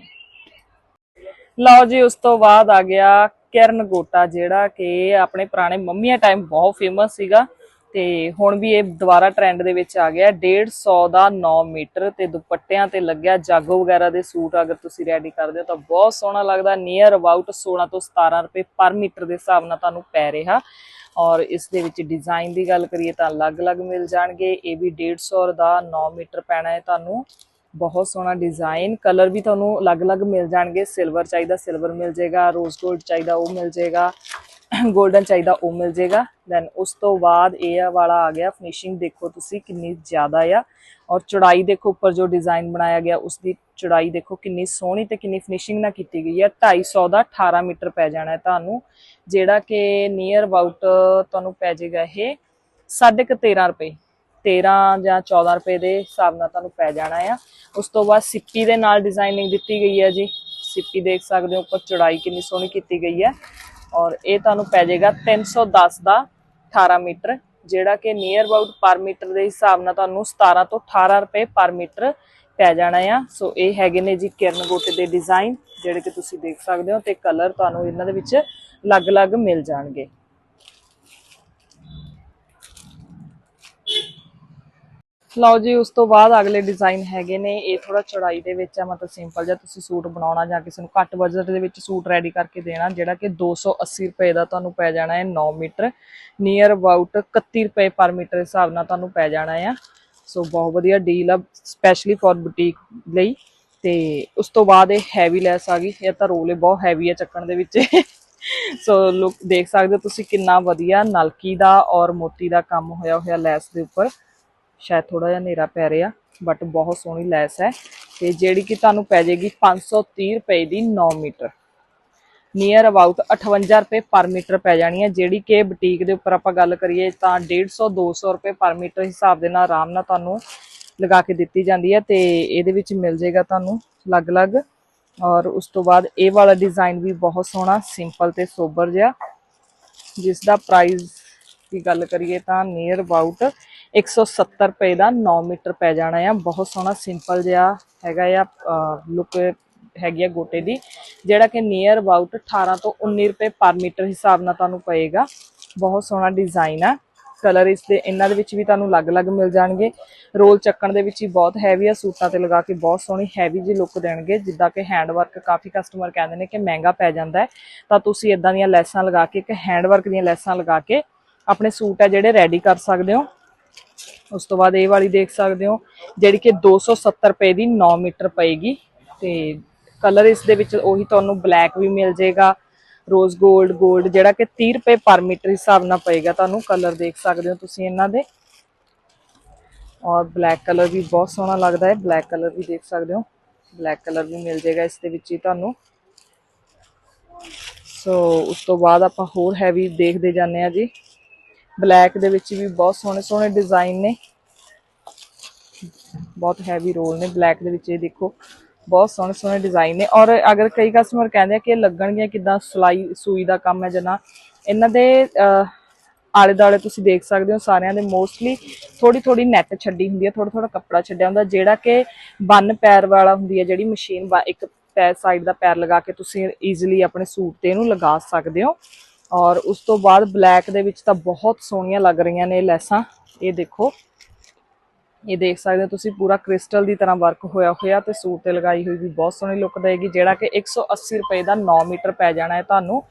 ਲਓ ਜੀ, ਉਸ ਤੋਂ ਬਾਅਦ ਆ ਗਿਆ ਕਿਰਨ ਗੋਟਾ, ਜਿਹੜਾ ਕਿ ਆਪਣੇ ਪੁਰਾਣੇ ਮੰਮੀਆਂ ਟਾਈਮ ਬਹੁਤ ਫੇਮਸ ਸੀਗਾ। ਤੇ ਹੁਣ ਵੀ ਇਹ ਦੁਬਾਰਾ ਟ੍ਰੈਂਡ ਦੇ ਵਿੱਚ ਆ ਗਿਆ 150 ਦਾ 9 ਮੀਟਰ ਤੇ ਦੁਪੱਟਿਆਂ ਤੇ ਲੱਗਿਆ ਜਾਗੋ ਵਗੈਰਾ ਦੇ ਸੂਟ, ਅਗਰ ਤੁਸੀਂ ਰੈਡੀ ਕਰਦੇ ਹੋ ਤਾਂ ਬਹੁਤ ਸੋਹਣਾ ਲੱਗਦਾ। ਨੀਅਰ ਅਬਾਊਟ 16 ਤੋਂ 17 ਰੁਪਏ ਪਰ ਮੀਟਰ ਦੇ ਹਿਸਾਬ ਨਾਲ ਤੁਹਾਨੂੰ ਪੈ ਰਿਹਾ। ਔਰ ਇਸ ਦੇ ਵਿੱਚ ਡਿਜ਼ਾਈਨ ਦੀ ਗੱਲ ਕਰੀਏ ਤਾਂ ਅਲੱਗ-ਅਲੱਗ ਮਿਲ ਜਾਣਗੇ। ਇਹ ਵੀ 150 ਦਾ 9 ਮੀਟਰ ਪੈਣਾ ਹੈ ਤੁਹਾਨੂੰ। ਬਹੁਤ ਸੋਹਣਾ ਡਿਜ਼ਾਈਨ ਕਲਰ ਵੀ ਤੁਹਾਨੂੰ ਅਲੱਗ-ਅਲੱਗ ਮਿਲ ਜਾਣਗੇ। ਸਿਲਵਰ ਚਾਹੀਦਾ ਸਿਲਵਰ ਮਿਲ ਜਾਏਗਾ। ਰੋਜ਼ 골ਡ ਚਾਹੀਦਾ, ਉਹ ਮਿਲ ਜਾਏਗਾ। 골ਡਨ ਚਾਹੀਦਾ ਉਹ ਮਿਲ ਜਾਏਗਾ ਦੈਨ ਉਸ ਤੋਂ ਬਾਅਦ ਇਹ ਵਾਲਾ ਆ ਗਿਆ। ਫਿਨਿਸ਼ਿੰਗ ਦੇਖੋ ਤੁਸੀਂ ਕਿੰਨੀ ਜ਼ਿਆਦਾ ਆ। ਔਰ ਚੌੜਾਈ ਦੇਖੋ ਉੱਪਰ ਜੋ ਡਿਜ਼ਾਈਨ ਬਣਾਇਆ ਗਿਆ ਉਸ ਦੀ ਚੌੜਾਈ ਦੇਖੋ ਕਿੰਨੀ ਸੋਹਣੀ ਤੇ ਕਿੰਨੀ ਫਿਨਿਸ਼ਿੰਗ ਨਾਲ ਕੀਤੀ ਗਈ ਹੈ 250 ਦਾ 18 ਮੀਟਰ ਪੈ ਜਾਣਾ ਹੈ ਤੁਹਾਨੂੰ, ਜਿਹੜਾ ਕਿ ਨੀਅਰ ਅਬਾਊਟ ਤੁਹਾਨੂੰ ਪੈ ਜਾਏਗਾ ਇਹ ਸਾਢੇ ਕੁ 13 ਰੁਪਏ। 13 ਜਾਂ 14 ਰੁਪਏ ਦੇ ਹਿਸਾਬ ਨਾਲ ਤੁਹਾਨੂੰ ਪੈ ਜਾਣਾ ਆ। ਉਸ ਤੋਂ ਬਾਅਦ ਸਿੱਪੀ ਦੇ ਨਾਲ ਡਿਜ਼ਾਈਨਿੰਗ ਦਿੱਤੀ ਗਈ ਹੈ ਜੀ। ਸਿੱਪੀ ਦੇਖ ਸਕਦੇ ਹੋ ਉੱਪਰ ਚੌੜਾਈ ਕਿੰਨੀ ਸੋਹਣੀ ਕੀਤੀ ਗਈ ਹੈ ਔਰ ਇਹ ਤੁਹਾਨੂੰ ਪੈ ਜਾਏਗਾ 310 ਦਾ 18 ਮੀਟਰ, ਜਿਹੜਾ ਕਿ ਨੀਅਰ ਅਬਾਊਟ ਪਰ ਮੀਟਰ ਦੇ ਹਿਸਾਬ ਨਾਲ ਤੁਹਾਨੂੰ 17 ਤੋਂ 18 ਰੁਪਏ ਪਰ ਮੀਟਰ ਪੈ ਜਾਣਾ ਆ। ਸੋ ਇਹ ਹੈਗੇ ਨੇ ਜੀ ਕਿਰਨ ਗੋਟੇ ਦੇ ਡਿਜ਼ਾਈਨ ਜਿਹੜੇ ਕਿ ਤੁਸੀਂ ਦੇਖ ਸਕਦੇ ਹੋ ਤੇ ਕਲਰ ਤੁਹਾਨੂੰ ਇਹਨਾਂ ਦੇ ਵਿੱਚ ਅਲੱਗ-ਅਲੱਗ ਮਿਲ ਜਾਣਗੇ। ਲਓ ਜੀ, ਉਸ ਤੋਂ ਬਾਅਦ ਅਗਲੇ ਡਿਜ਼ਾਈਨ ਹੈਗੇ ਨੇ, ਇਹ ਥੋੜਾ ਚੌੜਾਈ ਦੇ ਵਿੱਚ ਆ, ਮਤਲਬ ਸਿੰਪਲ ਜਿਹਾ ਤੁਸੀਂ ਸੂਟ ਬਣਾਉਣਾ ਜਾਂ ਕਿਸੇ ਨੂੰ ਘੱਟ ਬਜਟ ਦੇ ਵਿੱਚ ਸੂਟ ਰੈਡੀ ਕਰਕੇ ਦੇਣਾ, ਜਿਹੜਾ ਕਿ 280 ਰੁਪਏ ਦਾ ਤੁਹਾਨੂੰ ਪੈ ਜਾਣਾ ਹੈ 9 ਮੀਟਰ। ਨੀਅਰ ਅਬਾਊਟ 31 ਰੁਪਏ ਪਰ ਮੀਟਰ ਹਿਸਾਬ ਨਾਲ ਤੁਹਾਨੂੰ ਪੈ ਜਾਣਾ ਆ। ਸੋ ਬਹੁਤ ਵਧੀਆ ਡੀਲ ਆ ਸਪੈਸ਼ਲੀ ਫॉर ਬੁਟੀਕ ਲਈ। ਤੇ ਉਸ ਤੋਂ ਬਾਅਦ ਇਹ ਹੈਵੀ ਲੈਸ ਆ ਗਈ, ਇਹ ਤਾਂ ਰੋਲੇ ਬਹੁਤ ਹੈਵੀ ਆ ਚੱਕਣ ਦੇ ਵਿੱਚ। ਸੋ ਲੁੱਕ ਦੇਖ ਸਕਦੇ ਹੋ ਤੁਸੀਂ ਕਿੰਨਾ ਵਧੀਆ ਨਲਕੀ ਦਾ ਔਰ ਮੋਤੀ ਦਾ ਕੰਮ ਹੋਇਆ ਹੋਇਆ ਲੈਸ ਦੇ ਉੱਪਰ। ਸ਼ਾਇਦ ਥੋੜਾ ਜਿਹਾ ਹਨੇਰਾ ਪੈ ਰਿਹਾ ਬਟ ਬਹੁਤ ਸੋਹਣੀ ਲੈਸ ਹੈ ਤੇ ਜਿਹੜੀ ਕਿ ਤੁਹਾਨੂੰ ਪੈ ਜਾਏਗੀ 530 ਰੁਪਏ ਦੀ 9 ਮੀਟਰ। ਨੀਅਰ ਅਬਾਊਟ 58 ਰੁਪਏ ਪਰ ਮੀਟਰ ਪੈ ਜਾਣੀ ਹੈ, ਜਿਹੜੀ ਕਿ ਬੁਟੀਕ ਦੇ ਉੱਪਰ ਆਪਾਂ ਗੱਲ ਕਰੀਏ ਤਾਂ 150 200 ਰੁਪਏ ਪਰ ਮੀਟਰ ਹਿਸਾਬ ਦੇ ਨਾਲ ਆਰਾਮ ਨਾਲ ਤੁਹਾਨੂੰ ਲਗਾ ਕੇ ਦਿੱਤੀ ਜਾਂਦੀ ਹੈ ਤੇ ਇਹਦੇ ਵਿੱਚ ਮਿਲ ਜਾਏਗਾ ਤੁਹਾਨੂੰ ਅਲੱਗ-ਅਲੱਗ ਔਰ ਉਸ ਤੋਂ ਬਾਅਦ ਇਹ ਵਾਲਾ ਡਿਜ਼ਾਈਨ ਵੀ ਬਹੁਤ ਸੋਹਣਾ ਸਿੰਪਲ ਤੇ ਸੋਬਰ ਜਿਹਾ। ਜਿਸ ਦਾ ਪ੍ਰਾਈਸ ਦੀ ਗੱਲ ਕਰੀਏ ਤਾਂ ਨੀਅਰ ਅਬਾਊਟ 170 ਰੁਪਏ ਦਾ 9 ਮੀਟਰ ਪੈ ਜਾਣਾ ਆ। ਬਹੁਤ ਸੋਹਣਾ, ਸਿੰਪਲ ਜਿਹਾ ਹੈਗਾ ਆ ਲੁੱਕ ਹੈਗੀ ਆ ਗੋਟੇ ਦੀ, ਜਿਹੜਾ ਕਿ ਨੀਅਰ ਅਬਾਊਟ 18 ਤੋਂ 19 ਰੁਪਏ ਪਰ ਮੀਟਰ ਹਿਸਾਬ ਨਾਲ ਤੁਹਾਨੂੰ ਪਏਗਾ। ਬਹੁਤ ਸੋਹਣਾ ਡਿਜ਼ਾਈਨ ਆ। ਕਲਰ ਇਸ ਦੇ, ਇਹਨਾਂ ਦੇ ਵਿੱਚ ਵੀ ਤੁਹਾਨੂੰ ਅਲੱਗ-ਅਲੱਗ ਮਿਲ ਜਾਣਗੇ। ਰੋਲ ਚੱਕਣ ਦੇ ਵਿੱਚ ਹੀ ਬਹੁਤ ਹੈਵੀ ਆ, ਸੂਟਾਂ ਤੇ ਲਗਾ ਕੇ ਬਹੁਤ ਸੋਹਣੀ ਹੈਵੀ ਜੀ ਲੁੱਕ ਦੇਣਗੇ, ਜਿੱਦਾਂ ਕਿ ਹੈਂਡ ਵਰਕ ਕਾਫੀ ਕਸਟਮਰ ਕਹਿੰਦੇ ਨੇ ਕਿ ਮਹਿੰਗਾ ਪੈ ਜਾਂਦਾ ਹੈ। ਤਾਂ ਤੁਸੀਂ ਇਦਾਂ ਦੀਆਂ ਲੈਸਾਂ ਲਗਾ ਕੇ, ਇੱਕ ਹੈਂਡ ਵਰਕ ਦੀਆਂ ਲੈਸਾਂ ਲਗਾ ਕੇ ਆਪਣੇ ਸੂਟ ਆ ਜਿਹੜੇ ਰੈਡੀ ਕਰ ਸਕਦੇ ਹੋ। ਉਸ ਤੋਂ ਬਾਅਦ ਇਹ ਵਾਲੀ ਦੇਖ ਸਕਦੇ ਹੋ, ਜਿਹੜੀ ਕਿ 270 ਰੁਪਏ ਦੀ 9 ਮੀਟਰ ਪਏਗੀ ਤੇ ਕਲਰ ਇਸ ਦੇ ਵਿੱਚ ਉਹੀ ਤੁਹਾਨੂੰ ਬਲੈਕ ਵੀ ਮਿਲ ਜਾਏਗਾ, ਰੋਜ਼ 골ਡ 골ਡ ਜਿਹੜਾ ਕਿ 30 ਰੁਪਏ ਪਰ ਮੀਟਰ ਹਿਸਾਬ ਨਾਲ ਪਏਗਾ ਤੁਹਾਨੂੰ, ਕਲਰ ਦੇਖ ਸਕਦੇ ਹੋ ਤੁਸੀਂ ਇਹਨਾਂ ਦੇ। ਔਰ ਬਲੈਕ ਕਲਰ ਵੀ ਬਹੁਤ ਸੋਹਣਾ ਲੱਗਦਾ ਹੈ, ਬਲੈਕ ਕਲਰ ਵੀ ਦੇਖ ਸਕਦੇ ਹੋ, ਬਲੈਕ ਕਲਰ ਵੀ ਮਿਲ ਜਾਏਗਾ ਇਸ ਦੇ ਵਿੱਚ ਹੀ ਤੁਹਾਨੂੰ। ਸੋ ਉਸ ਤੋਂ ਬਾਅਦ ਆਪਾਂ ਹੋਰ ਹੈਵੀ ਦੇਖਦੇ ਜਾਂਦੇ ਆ ਜੀ। ਬਲੈਕ ਦੇ ਵਿੱਚ ਵੀ ਬਹੁਤ ਸੋਹਣੇ ਸੋਹਣੇ ਡਿਜ਼ਾਈਨ ਨੇ। ਬਹੁਤ ਹੈਵੀ ਰੋਲ ਨੇ। ਬਲੈਕ ਦੇ ਵਿੱਚ ਇਹ ਦੇਖੋ, ਬਹੁਤ ਸੋਹਣੇ ਸੋਹਣੇ ਡਿਜ਼ਾਈਨ ਨੇ। ਔਰ ਅਗਰ ਕਈ ਕਸਟਮਰ ਕਹਿੰਦੇ ਆ ਕਿ ਲੱਗਣਗੀਆਂ ਕਿਦਾਂ, ਸਲਾਈ, ਸੂਈ ਦਾ ਕੰਮ ਹੈ ਜਨਾ ਇਹਨਾਂ ਦੇ ਆਲੇ ਦੁਆਲੇ ਤੁਸੀਂ ਦੇਖ ਸਕਦੇ ਹੋ ਸਾਰਿਆਂ ਦੇ ਮੋਸਟਲੀ ਥੋੜੀ ਥੋੜੀ ਨੈਟ ਛੱਡੀ ਹੁੰਦੀ ਹੈ ਥੋੜਾ ਥੋੜਾ ਕੱਪੜਾ ਛੱਡਿਆ ਹੁੰਦਾ, ਜਿਹੜਾ ਕਿ ਬੰਨ ਪੈਰ ਵਾਲਾ ਹੁੰਦੀ ਹੈ, ਜਿਹੜੀ ਮਸ਼ੀਨ ਇੱਕ ਪੈਰ ਸਾਈਡ ਦਾ ਪੈਰ ਲਗਾ ਕੇ ਤੁਸੀਂ ਈਜ਼ੀਲੀ ਆਪਣੇ ਸੂਟ ਤੇ ਇਹਨੂੰ ਲਗਾ ਸਕਦੇ ਹੋ। ਔਰ ਉਸ ਤੋਂ ਬਾਅਦ ਬਲੈਕ ਦੇ ਵਿੱਚ ਤਾਂ ਬਹੁਤ ਸੋਹਣੀਆਂ ਲੱਗ ਰਹੀਆਂ ਨੇ ਲੈਸਾਂ। ਇਹ ਦੇਖੋ। ਇਹ ਦੇਖ ਸਕਦੇ ਹੋ ਤੁਸੀਂ, ਪੂਰਾ ਕ੍ਰਿਸਟਲ ਦੀ ਤਰ੍ਹਾਂ ਵਰਕ ਹੋਇਆ ਹੋਇਆ ਤੇ ਸੂਟ ਤੇ ਲਗਾਈ ਹੋਈ ਵੀ ਬਹੁਤ ਸੋਹਣੀ ਲੁੱਕ ਦੇਗੀ, ਜਿਹੜਾ ਕਿ 180 ਰੁਪਏ ਦਾ 9 ਮੀਟਰ ਪੈ ਜਾਣਾ ਹੈ ਤੁਹਾਨੂੰ।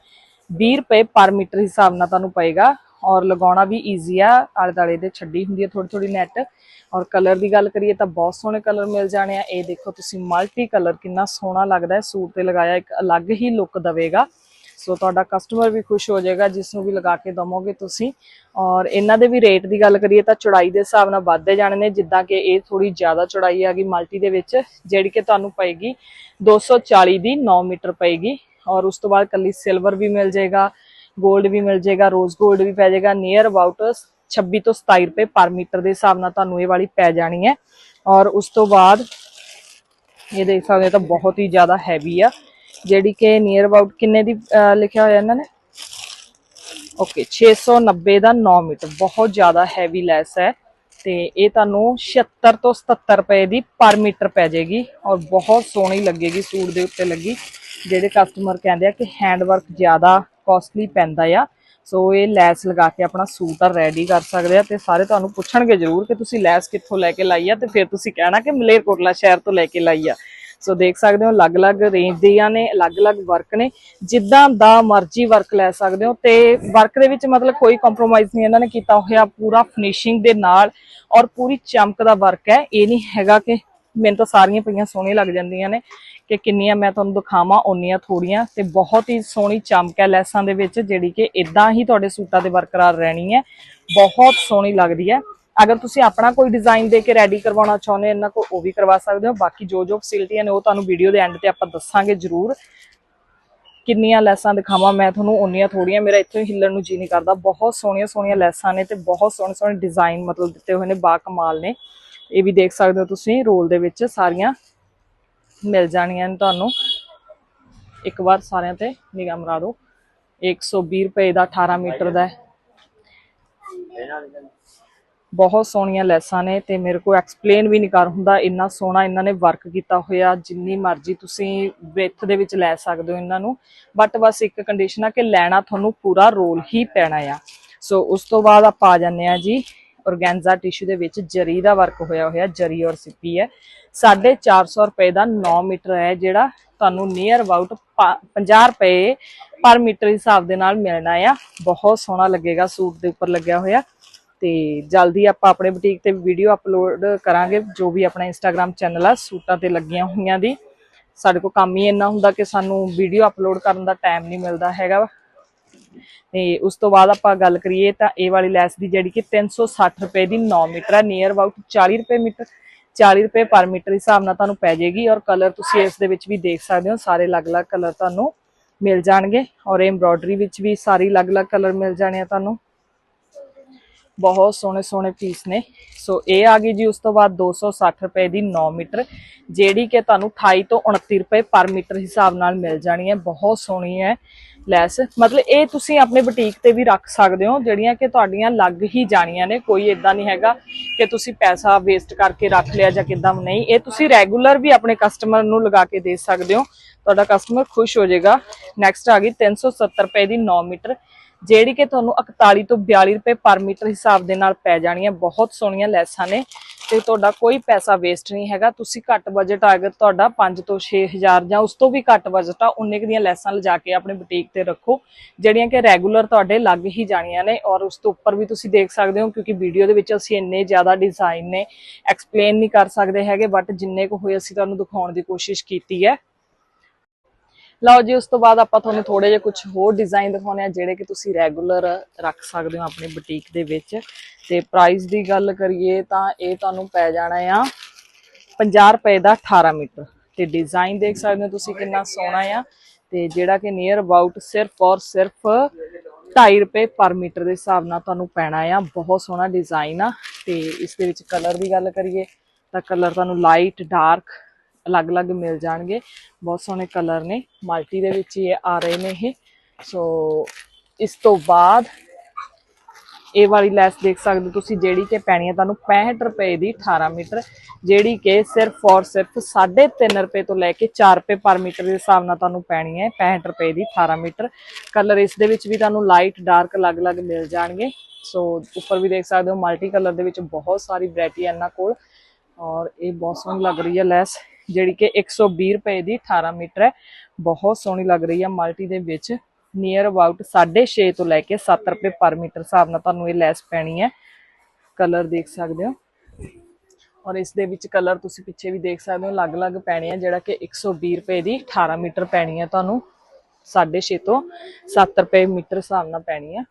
20 ਰੁਪਏ ਪਰ ਮੀਟਰ ਹਿਸਾਬ ਨਾਲ ਤੁਹਾਨੂੰ ਪਏਗਾ ਔਰ ਲਗਾਉਣਾ ਵੀ ਈਜ਼ੀ ਆ ਆਲੇ ਦਾਲੇ ਦੇ ਛੱਡੀ ਹੁੰਦੀ ਹੈ ਥੋੜੀ ਥੋੜੀ ਨੈਟ ਔਰ ਕਲਰ ਦੀ ਗੱਲ ਕਰੀਏ ਤਾਂ ਬਹੁਤ ਸੋਹਣੇ ਕਲਰ ਮਿਲ ਜਾਣੇ ਆ। ਇਹ ਦੇਖੋ ਤੁਸੀਂ ਮਲਟੀ ਕਲਰ ਕਿੰਨਾ ਸੋਹਣਾ ਲੱਗਦਾ ਹੈ, ਸੂਟ ਤੇ ਲਗਾਇਆ ਇੱਕ ਅਲੱਗ ਹੀ ਲੁੱਕ ਦਵੇਗਾ। ਸੋ ਤੁਹਾਡਾ ਕਸਟਮਰ ਵੀ ਖੁਸ਼ ਹੋ ਜਾਏਗਾ ਜਿਸ ਨੂੰ ਵੀ ਲਗਾ ਕੇ ਦਵੋਗੇ ਤੁਸੀਂ। ਔਰ ਇਹਨਾਂ ਦੇ ਵੀ ਰੇਟ ਦੀ ਗੱਲ ਕਰੀਏ ਤਾਂ ਚੌੜਾਈ ਦੇ ਹਿਸਾਬ ਨਾਲ ਵੱਧਦੇ ਜਾਣੇ ਨੇ, ਜਿੱਦਾਂ ਕਿ ਇਹ ਥੋੜੀ ਜ਼ਿਆਦਾ ਚੌੜਾਈ ਆ ਗਈ ਮਲਟੀ ਦੇ ਵਿੱਚ, ਜਿਹੜੀ ਕਿ ਤੁਹਾਨੂੰ ਪਏਗੀ 240 ਦੀ 9 ਮੀਟਰ ਪਏਗੀ। ਔਰ ਉਸ ਤੋਂ ਬਾਅਦ ਕੱਲੀ ਸਿਲਵਰ ਵੀ ਮਿਲ ਜਾਏਗਾ 골ਡ ਵੀ ਮਿਲ ਜਾਏਗਾ ਰੋਜ਼ 골ਡ ਵੀ ਪੈ ਜਾਏਗਾ ਨੀਅਰ ਅਬਾਊਟ 26 ਤੋਂ 27 ਰੁਪਏ ਪਰ ਮੀਟਰ ਦੇ ਹਿਸਾਬ ਨਾਲ ਤੁਹਾਨੂੰ ਇਹ ਵਾਲੀ ਪੈ ਜਾਣੀ ਹੈ। ਔਰ ਉਸ ਤੋਂ ਬਾਅਦ ਇਹ ਦੇਖ ਸਕਦੇ ਤਾਂ ਬਹੁਤ ਹੀ ਜ਼ਿਆਦਾ ਹੈਵੀ ਆ। ਜਿਹੜੀ ਕਿ ਨੀਅਰ ਅਬਾਊਟ ਕਿੰਨੇ ਦੀ ਲਿਖਿਆ ਹੋਇਆ ਇਹਨਾਂ ਨੇ? ਓਕੇ 690 ਦਾ 9 ਮੀਟਰ, ਬਹੁਤ ਜ਼ਿਆਦਾ ਹੈਵੀ ਲੈਸ ਹੈ ਤੇ ਇਹ ਤੁਹਾਨੂੰ 76 ਤੋਂ 77 ਰੁਪਏ ਦੀ ਪਰ ਮੀਟਰ ਪੈ ਜਾਏਗੀ ਔਰ ਬਹੁਤ ਸੋਹਣੀ ਲੱਗੇਗੀ, ਸੂਟ ਦੇ ਉੱਤੇ ਲੱਗੀ। ਜਿਹੜੇ ਕਸਟਮਰ ਕਹਿੰਦੇ ਆ ਕਿ ਹੈਂਡ ਵਰਕ ਜ਼ਿਆਦਾ ਕਾਸਟਲੀ ਪੈਂਦਾ ਆ, ਸੋ ਇਹ ਲੈਸ ਲਗਾ ਕੇ ਆਪਣਾ ਸੂਟ ਆ ਰੈਡੀ ਕਰ ਸਕਦੇ ਆ ਤੇ ਸਾਰੇ ਤੁਹਾਨੂੰ ਪੁੱਛਣਗੇ ਜ਼ਰੂਰ ਕਿ ਤੁਸੀਂ ਲੈਸ ਕਿੱਥੋਂ ਲੈ ਕੇ ਲਾਈ ਆ ਤੇ ਫਿਰ ਤੁਸੀਂ ਕਹਿਣਾ ਕਿ ਮਲੇਰਕੋਟਲਾ ਸ਼ਹਿਰ ਤੋਂ ਲੈ ਕੇ ਲਾਈ ਆ। ਸੋ ਦੇਖ ਸਕਦੇ ਹੋ, ਅਲੱਗ-ਅਲੱਗ ਰੇਂਜ ਦੀਆਂ ਨੇ, ਅਲੱਗ-ਅਲੱਗ ਵਰਕ ਨੇ। ਜਿੱਦਾਂ ਦਾ ਮਰਜ਼ੀ ਵਰਕ ਲੈ ਸਕਦੇ ਹੋ ਤੇ ਵਰਕ ਦੇ ਵਿੱਚ ਮਤਲਬ ਕੋਈ ਕੰਪਰੋਮਾਈਜ਼ ਨਹੀਂ ਇਹਨਾਂ ਨੇ ਕੀਤਾ ਹੋਇਆ। ਪੂਰਾ ਫਿਨਿਸ਼ਿੰਗ ਦੇ ਨਾਲ ਔਰ ਪੂਰੀ ਚਮਕ ਦਾ ਵਰਕ ਹੈ। ਇਹ ਨਹੀਂ ਹੈਗਾ ਕਿ ਮੈਨੂੰ ਤਾਂ ਸਾਰੀਆਂ ਪਈਆਂ ਸੋਹਣੀਆਂ ਲੱਗ ਜਾਂਦੀਆਂ ਨੇ ਕਿ ਕਿੰਨੀਆਂ ਮੈਂ ਤੁਹਾਨੂੰ ਦਿਖਾਵਾਂ, ਓਨੀਆਂ ਥੋੜੀਆਂ ਤੇ ਬਹੁਤ ਹੀ ਸੋਹਣੀ ਚਮਕ ਹੈ ਲੈਸਾਂ ਦੇ ਵਿੱਚ ਜਿਹੜੀ ਕਿ ਇਦਾਂ ਹੀ ਤੁਹਾਡੇ ਸੂਟਾਂ ਤੇ ਬਰਕਰਾਰ ਰਹਿਣੀ ਹੈ। ਬਹੁਤ ਸੋਹਣੀ ਲੱਗਦੀ ਹੈ। ਅਗਰ ਤੁਸੀਂ ਆਪਣਾ ਕੋਈ ਡਿਜ਼ਾਈਨ ਦੇ ਕੇ ਰੈਡੀ ਕਰਵਾਉਣਾ ਚਾਹੁੰਦੇ ਇਹਨਾਂ ਕੋਲ ਉਹ ਵੀ ਕਰਵਾ ਸਕਦੇ ਹੋ। ਬਾਕੀ ਜੋ ਜੋ ਫੈਸਿਲਿਟੀਆਂ ਨੇ, ਉਹ ਤੁਹਾਨੂੰ ਵੀਡੀਓ ਦੇ ਐਂਡ ਤੇ ਆਪਾਂ ਦੱਸਾਂਗੇ ਜ਼ਰੂਰ। ਕਿੰਨੀਆਂ ਲੈਸਾਂ ਦਿਖਾਵਾਂ ਮੈਂ ਤੁਹਾਨੂੰ, ਓਨੀਆਂ ਥੋੜੀਆਂ ਮੇਰਾ ਇੱਥੋਂ ਹਿੱਲਣ ਨੂੰ ਜੀ ਨਹੀਂ ਕਰਦਾ। ਬਹੁਤ ਸੋਹਣੀਆਂ ਸੋਹਣੀਆਂ ਲੈਸਾਂ ਨੇ ਤੇ ਬਹੁਤ ਸੋਹਣੇ ਸੋਹਣੇ ਡਿਜ਼ਾਈਨ ਮਤਲਬ ਦਿੱਤੇ ਹੋਏ ਨੇ, ਬਾ ਕਮਾਲ ਨੇ। ਇਹ ਵੀ ਦੇਖ ਸਕਦੇ ਹੋ ਤੁਸੀਂ, ਰੋਲ ਦੇ ਵਿੱਚ ਸਾਰੀਆਂ ਮਿਲ ਜਾਣੀਆਂ ਨੇ ਤੁਹਾਨੂੰ। ਇੱਕ ਵਾਰ ਸਾਰਿਆਂ ਤੇ ਨਿਗਾਹ ਮਰਾ ਦਿਓ। 120 ਰੁਪਏ ਦਾ 18 ਮੀਟਰ ਦਾ ਹੈ। ਬਹੁਤ ਸੋਹਣੀਆਂ ਲੈਸਾਂ ਨੇ ਤੇ ਮੇਰੇ ਕੋਲ ਐਕਸਪਲੇਨ ਵੀ ਨਹੀਂ ਕਰ ਹੁੰਦਾ, ਇੰਨਾ ਸੋਹਣਾ ਇਹਨਾਂ ਨੇ ਵਰਕ ਕੀਤਾ ਹੋਇਆ, ਜਿੰਨੀ ਮਰਜ਼ੀ ਤੁਸੀਂ ਬ੍ਰੇਥ ਦੇ ਵਿੱਚ ਲੈ ਸਕਦੇ ਹੋ ਇਹਨਾਂ ਨੂੰ ਬਟ ਬਸ ਇੱਕ ਕੰਡੀਸ਼ਨ ਆ ਕਿ ਲੈਣਾ ਤੁਹਾਨੂੰ ਪੂਰਾ ਰੋਲ ਹੀ ਪੈਣਾ ਆ। ਸੋ ਉਸ ਤੋਂ ਬਾਅਦ ਆਪਾਂ ਆ ਜਾਂਦੇ ਆ ਜੀ ਔਰਗੈਂਜ਼ਾ ਟਿਸ਼ੂ ਦੇ ਵਿੱਚ ਜਰੀ ਦਾ ਵਰਕ ਹੋਇਆ ਹੋਇਆ, ਜਰੀ ਔਰ ਸਿੱਪੀ ਹੈ। 450 ਰੁਪਏ ਦਾ 9 ਮੀਟਰ ਹੈ ਜਿਹੜਾ ਤੁਹਾਨੂੰ ਨੀਅਰ ਅਬਾਊਟ 50 ਰੁਪਏ ਪਰ ਮੀਟਰ ਹਿਸਾਬ ਦੇ ਨਾਲ ਮਿਲਣਾ ਆ। ਬਹੁਤ ਸੋਹਣਾ ਲੱਗੇਗਾ, ਸੂਟ ਦੇ ਉੱਪਰ ਲੱਗਿਆ ਹੋਇਆ। ਤੇ ਜਲਦੀ ਆਪਾਂ ਆਪਣੇ ਬੁਟੀਕ ਤੇ ਵੀਡੀਓ ਅਪਲੋਡ ਕਰਾਂਗੇ, ਜੋ ਵੀ ਆਪਣਾ ਇੰਸਟਾਗ੍ਰam ਚੈਨਲ ਆ, ਸੂਟਾਂ ਤੇ ਲੱਗੀਆਂ ਹੋਈਆਂ ਦੀ ਸਾਡੇ ਕੋਲ ਕੰਮ ਹੀ ਇੰਨਾ ਹੁੰਦਾ ਕਿ ਸਾਨੂੰ ਵੀਡੀਓ ਅਪਲੋਡ ਕਰਨ ਦਾ ਟਾਈਮ ਨਹੀਂ ਮਿਲਦਾ ਹੈਗਾ ਵਾ। ਤੇ ਉਸ ਤੋਂ ਬਾਅਦ ਆਪਾਂ ਗੱਲ ਕਰੀਏ ਤਾਂ ਇਹ ਵਾਲੀ ਲੈਸ ਦੀ, ਜਿਹੜੀ ਕਿ 360 ਰੁਪਏ ਦੀ 9 ਮੀਟਰ ਆ ਨੀਅਰ ਅਬਾਊਟ 40 ਰੁਪਏ ਮੀਟਰ 40 ਰੁਪਏ ਪਰ ਮੀਟਰ ਹਿਸਾਬ ਨਾਲ ਤੁਹਾਨੂੰ ਪੈ ਜਾਏਗੀ ਔਰ ਕਲਰ ਤੁਸੀਂ ਇਸ ਦੇ ਵਿੱਚ ਵੀ ਦੇਖ ਸਕਦੇ ਹੋ, ਸਾਰੇ ਅਲੱਗ-ਅਲੱਗ ਕਲਰ ਤੁਹਾਨੂੰ ਮਿਲ ਜਾਣਗੇ ਔਰ ਐਮਬ੍ਰੋਇਡਰੀ ਵਿੱਚ ਵੀ ਸਾਰੀ ਅਲੱਗ-ਅਲੱਗ ਕਲਰ ਮਿਲ ਜਾਣੇ ਆ ਤੁਹਾਨੂੰ ਬਹੁਤ ਸੋਹਣੇ ਸੋਹਣੇ ਪੀਸ ਨੇ। ਸੋ ਇਹ ਆ ਗਈ ਜੀ ਉਸ ਤੋਂ ਬਾਅਦ 260 ਰੁਪਏ ਦੀ 9 ਮੀਟਰ, ਜਿਹੜੀ ਕਿ ਤੁਹਾਨੂੰ 28 ਤੋਂ 29 ਰੁਪਏ ਪਰ ਮੀਟਰ ਹਿਸਾਬ ਨਾਲ ਮਿਲ ਜਾਣੀ ਹੈ। ਬਹੁਤ ਸੋਹਣੀ ਹੈ ਲੈਸ। ਮਤਲਬ ਇਹ ਤੁਸੀਂ ਆਪਣੇ ਬੁਟੀਕ ਤੇ ਵੀ ਰੱਖ ਸਕਦੇ ਹੋ, ਜਿਹੜੀਆਂ ਕਿ ਤੁਹਾਡੀਆਂ ਲੱਗ ਹੀ ਜਾਣੀਆਂ ਨੇ। ਕੋਈ ਇਦਾਂ ਨਹੀਂ ਹੈਗਾ ਕਿ ਤੁਸੀਂ ਪੈਸਾ ਵੇਸਟ ਕਰਕੇ ਰੱਖ ਲਿਆ ਜਾਂ ਕਿਦਾਂ ਨਹੀਂ। ਇਹ ਤੁਸੀਂ ਰੈਗੂਲਰ ਵੀ ਆਪਣੇ ਕਸਟਮਰ ਨੂੰ ਲਗਾ ਕੇ ਦੇ ਸਕਦੇ ਹੋ। ਤੁਹਾਡਾ ਕਸਟਮਰ ਖੁਸ਼ ਹੋ ਜਾਏਗਾ। ਨੈਕਸਟ ਆ ਗਈ 370 ਰੁਪਏ ਦੀ 9 ਮੀਟਰ। ਜਿਹੜੀ ਕਿ ਤੁਹਾਨੂੰ 41 ਤੋਂ 42 ਰੁਪਏ ਪਰ ਮੀਟਰ ਹਿਸਾਬ ਦੇ ਨਾਲ ਪੈ ਜਾਣੀਆਂ, ਬਹੁਤ ਸੋਹਣੀਆਂ ਲੈਸਾਂ ਨੇ ਤੇ ਤੁਹਾਡਾ ਕੋਈ ਪੈਸਾ ਵੇਸਟ ਨਹੀਂ ਹੈਗਾ। ਤੁਸੀਂ ਘੱਟ ਬਜਟ ਆ, ਅਗਰ ਤੁਹਾਡਾ 5 ਤੋਂ 6000 ਜਾਂ ਉਸ ਤੋਂ ਵੀ ਘੱਟ ਬਜਟ ਆ, ਉਨੇ ਕੁ ਦੀਆਂ ਲੈਸਾਂ ਲਿਜਾ ਕੇ ਆਪਣੇ ਬੁਟੀਕ ਤੇ ਰੱਖੋ, ਜਿਹੜੀਆਂ ਕਿ ਰੈਗੂਲਰ ਤੁਹਾਡੇ ਲੱਗ ਹੀ ਜਾਣੀਆਂ ਨੇ ਔਰ ਉਸ ਤੋਂ ਉੱਪਰ ਵੀ ਤੁਸੀਂ ਦੇਖ ਸਕਦੇ ਹੋ, ਕਿਉਂਕਿ ਵੀਡੀਓ ਦੇ ਵਿੱਚ ਅਸੀਂ ਇੰਨੇ ਜ਼ਿਆਦਾ ਡਿਜ਼ਾਈਨ ਨੇ ਐਕਸਪਲੇਨ ਨਹੀਂ ਕਰ ਸਕਦੇ ਹੈਗੇ ਬਟ ਜਿੰਨੇ ਕੁ ਹੋਏ ਅਸੀਂ ਤੁਹਾਨੂੰ ਦਿਖਾਉਣ ਦੀ ਕੋਸ਼ਿਸ਼ ਕੀਤੀ ਹੈ। ਲਓ ਜੀ, ਉਸ ਤੋਂ ਬਾਅਦ ਆਪਾਂ ਤੁਹਾਨੂੰ ਥੋੜੇ ਜਿਹਾ ਕੁਝ ਹੋਰ ਡਿਜ਼ਾਈਨ ਦਿਖਾਉਣੇ ਆ ਜਿਹੜੇ ਕਿ ਤੁਸੀਂ ਰੈਗੂਲਰ ਰੱਖ ਸਕਦੇ ਹੋ ਆਪਣੇ ਬੁਟੀਕ ਦੇ ਵਿੱਚ। ਤੇ ਪ੍ਰਾਈਸ ਦੀ ਗੱਲ ਕਰੀਏ ਤਾਂ ਇਹ ਤੁਹਾਨੂੰ ਪੈ ਜਾਣਾ ਆ 50 ਰੁਪਏ ਦਾ 18 ਮੀਟਰ। ਤੇ ਡਿਜ਼ਾਈਨ ਦੇਖ ਸਕਦੇ ਹੋ ਤੁਸੀਂ ਕਿੰਨਾ ਸੋਹਣਾ ਆ। ਤੇ ਜਿਹੜਾ ਕਿ ਨੀਅਰ ਅਬਾਊਟ ਸਿਰਫ ਔਰ ਸਿਰਫ 2.5 ਰੁਪਏ ਪਰ ਮੀਟਰ ਦੇ ਹਿਸਾਬ ਨਾਲ ਤੁਹਾਨੂੰ ਪੈਣਾ ਆ। ਬਹੁਤ ਸੋਹਣਾ ਡਿਜ਼ਾਈਨ ਆ। ਤੇ ਇਸ ਦੇ ਵਿੱਚ ਕਲਰ ਦੀ ਗੱਲ ਕਰੀਏ ਤਾਂ ਕਲਰ ਤੁਹਾਨੂੰ ਲਾਈਟ ਡਾਰਕ ਅਲੱਗ-ਅਲੱਗ ਮਿਲ ਜਾਣਗੇ। ਬਹੁਤ ਸੋਹਣੇ ਕਲਰ ਨੇ। ਮਲਟੀ ਦੇ ਵਿੱਚ ਹੀ ਇਹ ਆ ਰਹੇ ਨੇ ਇਹ। ਸੋ, ਇਸ ਤੋਂ ਬਾਅਦ ਇਹ ਵਾਲੀ ਲੈਸ ਦੇਖ ਸਕਦੇ ਹੋ ਤੁਸੀਂ, ਜਿਹੜੀ ਕਿ ਪੈਣੀ ਹੈ ਤੁਹਾਨੂੰ 65 ਰੁਪਏ ਦੀ 18 ਮੀਟਰ, ਜਿਹੜੀ ਕਿ ਸਿਰਫ ਔਰ ਸਿਰਫ 3.5 ਰੁਪਏ ਤੋਂ ਲੈ ਕੇ 4 ਰੁਪਏ ਪਰ ਮੀਟਰ ਦੇ ਹਿਸਾਬ ਨਾਲ ਤੁਹਾਨੂੰ ਪੈਣੀ ਹੈ 65 ਰੁਪਏ ਦੀ 18 ਮੀਟਰ। ਕਲਰ ਇਸ ਦੇ ਵਿੱਚ ਵੀ ਤੁਹਾਨੂੰ ਲਾਈਟ, ਡਾਰਕ ਅਲੱਗ-ਅਲੱਗ ਮਿਲ ਜਾਣਗੇ। ਸੋ, ਉੱਪਰ ਵੀ ਦੇਖ ਸਕਦੇ ਹੋ, ਮਲਟੀ ਕਲਰ ਦੇ ਵਿੱਚ ਬਹੁਤ ਸਾਰੀ ਵੈਰਾਈਟੀ ਹੈ ਇਹਨਾਂ ਕੋਲ। ਔਰ ਇਹ ਬਹੁਤ ਸੋਹਣੀ ਲੱਗ ਰਹੀ ਹੈ ਲੈਸ। ਜਿਹੜੀ ਕਿ 120 ਰੁਪਏ ਦੀ 18 ਮੀਟਰ ਹੈ। ਬਹੁਤ ਸੋਹਣੀ ਲੱਗ ਰਹੀ ਹੈ ਮਲਟੀ ਦੇ ਵਿੱਚ। ਨੀਅਰ ਅਬਾਊਟ 6.5 ਤੋਂ ਲੈ ਕੇ 7 ਰੁਪਏ ਪਰ ਮੀਟਰ ਹਿਸਾਬ ਨਾਲ ਤੁਹਾਨੂੰ ਇਹ ਲੈਸ ਪੈਣੀ ਹੈ। ਕਲਰ ਦੇਖ ਸਕਦੇ ਹੋ। ਔਰ ਇਸ ਦੇ ਵਿੱਚ ਕਲਰ ਤੁਸੀਂ ਪਿੱਛੇ ਵੀ ਦੇਖ ਸਕਦੇ ਹੋ। ਅਲੱਗ-ਅਲੱਗ ਪੈਣੇ ਆ, ਜਿਹੜਾ ਕਿ 120 ਰੁਪਏ ਦੀ 18 ਮੀਟਰ ਪੈਣੀ ਹੈ ਤੁਹਾਨੂੰ। 6.5 ਤੋਂ 7 ਰੁਪਏ ਮੀਟਰ ਹਿਸਾਬ ਨਾਲ ਪੈਣੀ ਹੈ।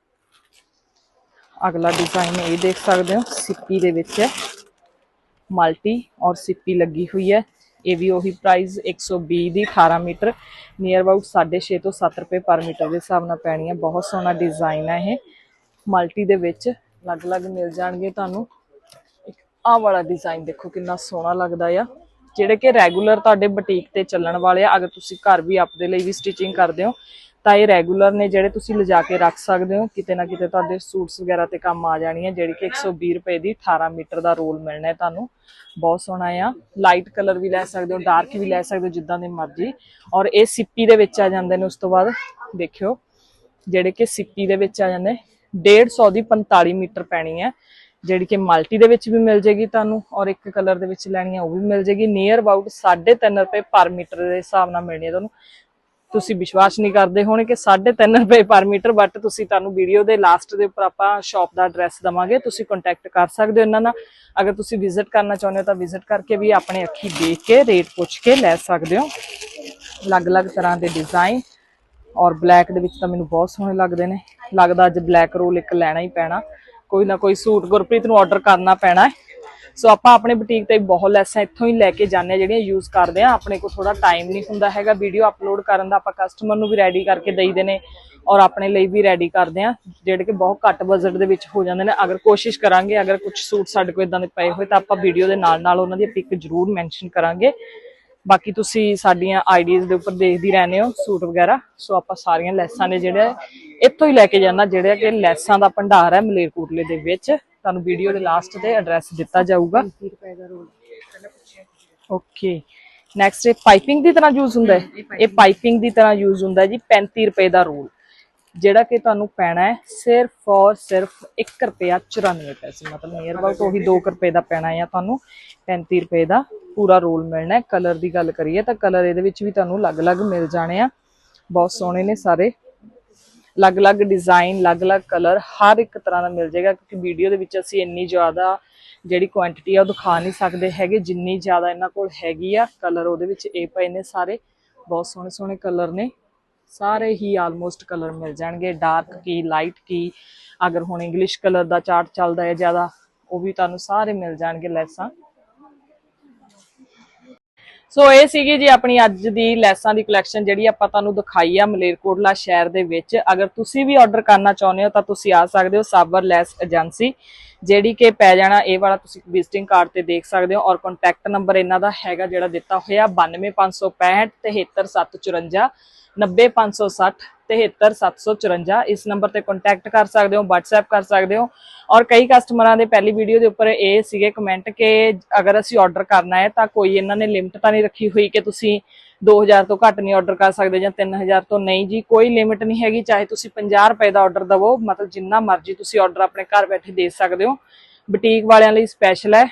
ਅਗਲਾ ਡਿਜ਼ਾਈਨ ਇਹ ਦੇਖ ਸਕਦੇ ਹੋ। ਸਿੱਪੀ ਦੇ ਵਿੱਚ ਹੈ। ਮਲਟੀ ਔਰ ਸਿੱਪੀ ਲੱਗੀ ਹੋਈ ਹੈ। ਇਹ ਵੀ ਉਹੀ ਪ੍ਰਾਈਸ 120 ਦੀ 18 ਮੀਟਰ ਨੀਅਰ ਅਬਾਊਟ 6.5 ਤੋਂ 7 ਰੁਪਏ ਪਰ ਮੀਟਰ ਦੇ ਹਿਸਾਬ ਨਾਲ ਪੈਣੀ ਹੈ ਬਹੁਤ ਸੋਹਣਾ ਡਿਜ਼ਾਈਨ ਹੈ ਇਹ। ਮਲਟੀ ਦੇ ਵਿੱਚ ਅਲੱਗ-ਅਲੱਗ ਮਿਲ ਜਾਣਗੇ ਤੁਹਾਨੂੰ। ਇੱਕ ਆਹ ਵਾਲਾ ਡਿਜ਼ਾਈਨ ਦੇਖੋ ਕਿੰਨਾ ਸੋਹਣਾ ਲੱਗਦਾ ਆ। ਜਿਹੜੇ ਕਿ ਰੈਗੂਲਰ ਤੁਹਾਡੇ ਬੁਟੀਕ ਤੇ ਚੱਲਣ ਵਾਲੇ ਆ, ਅਗਰ ਤੁਸੀਂ ਘਰ ਵੀ ਆਪਦੇ ਲਈ ਵੀ ਸਟਿਚਿੰਗ ਕਰਦੇ ਹੋ ਤਾਂ ਇਹ ਰੈਗੂਲਰ ਨੇ ਜਿਹੜੇ ਤੁਸੀਂ ਲਿਜਾ ਕੇ ਰੱਖ ਸਕਦੇ ਹੋ। ਕਿਤੇ ਨਾ ਕਿਤੇ ਤੁਹਾਡੇ ਸੂਟਸ ਵਗੈਰਾ ਤੇ ਕੰਮ ਆ ਜਾਣੀ ਹੈ, ਜਿਹੜੀ ਕਿ 120 ਰੁਪਏ ਦੀ 18 ਮੀਟਰ ਦਾ ਰੋਲ ਮਿਲਣਾ ਹੈ ਤੁਹਾਨੂੰ। ਬਹੁਤ ਸੋਹਣਾ ਆ। ਲਾਈਟ ਕਲਰ ਵੀ ਲੈ ਸਕਦੇ ਹੋ ਡਾਰਕ ਵੀ ਲੈ ਸਕਦੇ ਹੋ, ਜਿੱਦਾਂ ਦੇ ਮਰਜ਼ੀ। ਔਰ ਇਹ ਸਿੱਪੀ ਦੇ ਵਿੱਚ ਆ ਜਾਂਦੇ ਨੇ ਉਸ ਤੋਂ ਬਾਅਦ, ਦੇਖਿਓ, ਜਿਹੜੇ ਕਿ ਸਿੱਪੀ ਦੇ ਵਿੱਚ ਆ ਜਾਂਦੇ 150 ਦੀ 45 ਮੀਟਰ ਪੈਣੀ ਹੈ, ਜਿਹੜੀ ਕਿ ਮਲਟੀ ਦੇ ਵਿੱਚ ਵੀ ਮਿਲ ਜੇਗੀ ਤੁਹਾਨੂੰ ਔਰ ਇੱਕ ਕਲਰ ਦੇ ਵਿੱਚ ਲੈਣੀ ਹੈ, ਉਹ ਵੀ ਮਿਲ ਜੇਗੀ। ਨੀਅਰ ਅਬਾਊਟ 3.5 ਰੁਪਏ ਪਰ ਮੀਟਰ ਦੇ ਹਿਸਾਬ ਨਾਲ ਮਿਲਣੀ ਹੈ ਤੁਹਾਨੂੰ। ਤੁਸੀਂ ਵਿਸ਼ਵਾਸ ਨਹੀਂ ਕਰਦੇ ਹੋਣੇ ਕਿ 3.5 ਰੁਪਏ ਪਰ ਮੀਟਰ ਬਟ ਤੁਸੀਂ ਤੁਹਾਨੂੰ ਵੀਡੀਓ ਦੇ ਲਾਸਟ ਦੇ ਉੱਪਰ ਆਪਾਂ ਸ਼ਾਪ ਦਾ ਐਡਰੈਸ ਦਵਾਂਗੇ, ਤੁਸੀਂ ਕੰਟੈਕਟ ਕਰ ਸਕਦੇ ਹੋ ਇਹਨਾਂ ਨਾਲ। ਅਗਰ ਤੁਸੀਂ ਵਿਜ਼ਿਟ ਕਰਨਾ ਚਾਹੁੰਦੇ ਹੋ ਤਾਂ ਵਿਜ਼ਿਟ ਕਰਕੇ ਵੀ ਆਪਣੇ ਅੱਖੀ ਦੇਖ ਕੇ ਰੇਟ ਪੁੱਛ ਕੇ ਲੈ ਸਕਦੇ ਹੋ। ਅਲੱਗ-ਅਲੱਗ ਤਰ੍ਹਾਂ ਦੇ ਡਿਜ਼ਾਈਨ ਔਰ ਬਲੈਕ ਦੇ ਵਿੱਚ ਤਾਂ ਮੈਨੂੰ ਬਹੁਤ ਸੋਹਣੇ ਲੱਗਦੇ ਨੇ। ਲੱਗਦਾ ਅੱਜ ਬਲੈਕ ਰੋਲ ਇੱਕ ਲੈਣਾ ਹੀ ਪੈਣਾ। ਕੋਈ ਨਾ ਕੋਈ ਸੂਟ ਗੁਰਪ੍ਰੀਤ ਨੂੰ ਆਰਡਰ ਕਰਨਾ ਪੈਣਾ ਹੈ। ਸੋ ਆਪਾਂ ਆਪਣੇ ਬੁਟੀਕ ਤੇ ਬਹੁਤ ਲੈਸਾਂ ਇੱਥੋਂ ਹੀ ਲੈ ਕੇ ਜਾਂਦੇ ਹਾਂ, ਜਿਹੜੀਆਂ ਯੂਜ਼ ਕਰਦੇ ਆ ਆਪਣੇ ਕੋਲ ਥੋੜਾ ਟਾਈਮ ਨਹੀਂ ਹੁੰਦਾ ਹੈਗਾ। ਵੀਡੀਓ ਅਪਲੋਡ ਕਰਨ ਦਾ ਆਪਾਂ ਕਸਟਮਰ ਨੂੰ ਵੀ ਰੈਡੀ ਕਰਕੇ ਦੇਈਦੇ ਨੇ ਔਰ ਆਪਣੇ ਲਈ ਵੀ ਰੈਡੀ ਕਰਦੇ ਆ ਜਿਹੜੇ ਕਿ ਬਹੁਤ ਘੱਟ ਬਜਟ ਦੇ ਵਿੱਚ ਹੋ ਜਾਂਦੇ ਨੇ। ਅਗਰ ਕੋਸ਼ਿਸ਼ ਕਰਾਂਗੇ, ਅਗਰ ਕੁਝ ਸੂਟ ਸਾਡੇ ਕੋਲ ਇਦਾਂ ਦੇ ਪਏ ਹੋਏ, ਤਾਂ ਆਪਾਂ ਵੀਡੀਓ ਦੇ ਨਾਲ ਨਾਲ ਉਹਨਾਂ ਦੀ ਪਿਕ ਜ਼ਰੂਰ ਮੈਂਸ਼ਨ ਕਰਾਂਗੇ। ਬਾਕੀ ਤੁਸੀਂ ਸਾਡੀਆਂ ਆਈਡੀਜ਼ ਦੇ ਉੱਪਰ ਦੇਖਦੀ ਰਹਿੰਦੇ ਹੋ ਸੂਟ ਵਗੈਰਾ। ਸੋ ਆਪਾਂ ਸਾਰੀਆਂ ਲੈਸਾਂ ਨੇ ਜਿਹੜੇ ਇੱਥੋਂ ਹੀ ਲੈ ਕੇ ਜਾਣਾ, ਜਿਹੜੇ ਕਿ ਲੈਸਾਂ ਦਾ ਭੰਡਾਰ ਹੈ ਮਲੇਰਕੋਟਲੇ ਦੇ ਵਿੱਚ। ਤੁਹਾਨੂੰ ਵੀਡੀਓ ਦੇ ਲਾਸਟ ਤੇ ਐਡਰੈਸ ਦਿੱਤਾ ਜਾਊਗਾ। ਓਕੇ ਨੈਕਸਟ ਇਹ ਪਾਈਪਿੰਗ ਦੀ ਤਰ੍ਹਾਂ ਯੂਜ਼ ਹੁੰਦਾ ਹੈ? ਇਹ ਪਾਈਪਿੰਗ ਦੀ ਤਰ੍ਹਾਂ ਯੂਜ਼ ਹੁੰਦਾ ਜੀ 35 ਰੁਪਏ ਦਾ ਰੋਲ। ਜਿਹੜਾ ਕਿ ਤੁਹਾਨੂੰ ਪੈਣਾ ਹੈ ਸਿਰਫ ਔਰ ਸਿਰਫ 1 ਰੁਪਿਆ 94 ਪੈਸੇ ਮਤਲਬ ਨੀਅਰ ਅਬਾਊਟ ਉਹੀ 2 ਰੁਪਏ ਦਾ ਪੈਣਾ ਹੈ ਤੁਹਾਨੂੰ 35 ਰੁਪਏ ਦਾ ਪੂਰਾ ਰੋਲ ਮਿਲਣਾ ਹੈ। ਕਲਰ ਦੀ ਗੱਲ ਕਰੀਏ ਤਾਂ ਕਲਰ ਇਹਦੇ ਵਿੱਚ ਵੀ ਤੁਹਾਨੂੰ ਅਲੱਗ-ਅਲੱਗ ਮਿਲ ਜਾਣੇ ਆ। ਬਹੁਤ ਸੋਹਣੇ ਨੇ ਸਾਰੇ। ਅਲੱਗ-ਅਲੱਗ ਡਿਜ਼ਾਈਨ ਅਲੱਗ-ਅਲੱਗ ਕਲਰ ਹਰ ਇੱਕ ਤਰ੍ਹਾਂ ਦਾ ਮਿਲ ਜਾਏਗਾ, ਕਿਉਂਕਿ ਵੀਡੀਓ ਦੇ ਵਿੱਚ ਅਸੀਂ ਇੰਨੀ ਜ਼ਿਆਦਾ ਜਿਹੜੀ ਕੁਆਂਟੀਟੀ ਆ ਉਹ ਦਿਖਾ ਨਹੀਂ ਸਕਦੇ ਹੈਗੇ, ਜਿੰਨੀ ਜ਼ਿਆਦਾ ਇਹਨਾਂ ਕੋਲ ਹੈਗੀ ਆ ਕਲਰ ਉਹਦੇ ਵਿੱਚ ਇਹ ਪਏ ਨੇ ਸਾਰੇ, ਬਹੁਤ ਸੋਹਣੇ ਸੋਹਣੇ ਕਲਰ ਨੇ, ਸਾਰੇ ਹੀ ਆਲਮੋਸਟ ਕਲਰ ਮਿਲ ਜਾਣਗੇ ਡਾਰਕ ਕੀ ਲਾਈਟ ਕੀ, ਅਗਰ ਹੁਣ ਇੰਗਲਿਸ਼ ਕਲਰ ਦਾ ਚਾਰਟ ਚੱਲਦਾ ਹੈ ਜ਼ਿਆਦਾ, ਉਹ ਵੀ ਤੁਹਾਨੂੰ ਸਾਰੇ ਮਿਲ ਜਾਣਗੇ ਲੈਸਾਂ ਸੋ ਇਹ ਸੀਗੀ ਜੀ ਆਪਣੀ ਅੱਜ ਦੀ ਲੈਸਾਂ ਦੀ ਕਲੈਕਸ਼ਨ ਜਿਹੜੀ ਆਪਾਂ ਤੁਹਾਨੂੰ ਦਿਖਾਈ ਆ ਮਲੇਰਕੋਟਲਾ ਸ਼ਹਿਰ ਦੇ ਵਿੱਚ। ਅਗਰ ਤੁਸੀਂ ਵੀ ਆਰਡਰ ਕਰਨਾ ਚਾਹੁੰਦੇ ਹੋ ਤਾਂ ਤੁਸੀਂ ਆ ਸਕਦੇ ਹੋ ਸਾਬਰ ਲੈਸ ਏਜੰਸੀ, ਜਿਹੜੀ ਕਿ ਪੈ ਜਾਣਾ, ਇਹ ਵਾਲਾ ਤੁਸੀਂ ਵਿਜ਼ਿਟਿੰਗ ਕਾਰਡ ਤੇ ਦੇਖ ਸਕਦੇ ਹੋ। ਔਰ ਕੰਟੈਕਟ ਨੰਬਰ ਇਹਨਾਂ ਦਾ ਹੈਗਾ ਜਿਹੜਾ ਦਿੱਤਾ ਹੋਇਆ 92565 73754 90560 73754 ਇਸ ਨੰਬਰ ਤੇ ਕੰਟੈਕਟ ਕਰ ਸਕਦੇ ਹੋ, WhatsApp ਕਰ ਸਕਦੇ ਹੋ। ਔਰ ਕਈ ਕਸਟਮਰਾਂ ਦੇ ਪਹਿਲੀ ਵੀਡੀਓ ਦੇ ਉੱਪਰ ਇਹ ਸੀਗੇ ਕਮੈਂਟ ਕਿ ਅਗਰ ਅਸੀਂ ਆਰਡਰ ਕਰਨਾ ਹੈ ਤਾਂ ਕੋਈ ਇਹਨਾਂ ਨੇ ਲਿਮਟ ਤਾਂ ਨਹੀਂ ਰੱਖੀ ਹੋਈ ਕਿ ਤੁਸੀਂ 2000 ਤੋਂ ਘੱਟ ਨਹੀਂ ਆਰਡਰ ਕਰ ਸਕਦੇ ਜਾਂ 3000 ਤੋਂ ਨਹੀਂ ਜੀ, ਕੋਈ ਲਿਮਿਟ ਨਹੀਂ ਹੈਗੀ, ਚਾਹੇ ਤੁਸੀਂ 50 ਰੁਪਏ ਦਾ ਆਰਡਰ ਦਵੋ, ਮਤਲਬ ਜਿੰਨਾ ਮਰਜ਼ੀ ਤੁਸੀਂ ਆਰਡਰ ਆਪਣੇ ਘਰ ਬੈਠੇ ਦੇ ਸਕਦੇ ਹੋ। ਬੁਟੀਕ ਵਾਲਿਆਂ ਲਈ ਸਪੈਸ਼ਲ ਹੈ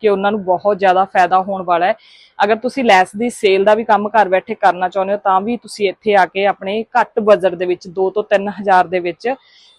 ਕਿ ਉਹਨਾਂ ਨੂੰ ਬਹੁਤ ਜ਼ਿਆਦਾ ਫਾਇਦਾ ਹੋਣ ਵਾਲਾ ਹੈ। ਅਗਰ ਤੁਸੀਂ ਲੈਸ ਦੀ ਸੇਲ ਦਾ ਵੀ ਕੰਮ ਘਰ ਬੈਠੇ ਕਰਨਾ ਚਾਹੁੰਦੇ ਹੋ, ਤਾਂ ਵੀ ਤੁਸੀਂ ਇੱਥੇ ਆ ਕੇ ਆਪਣੇ ਘੱਟ ਬਜਟ ਦੇ ਵਿੱਚ 2 ਤੋਂ 3000 ਦੇ ਵਿੱਚ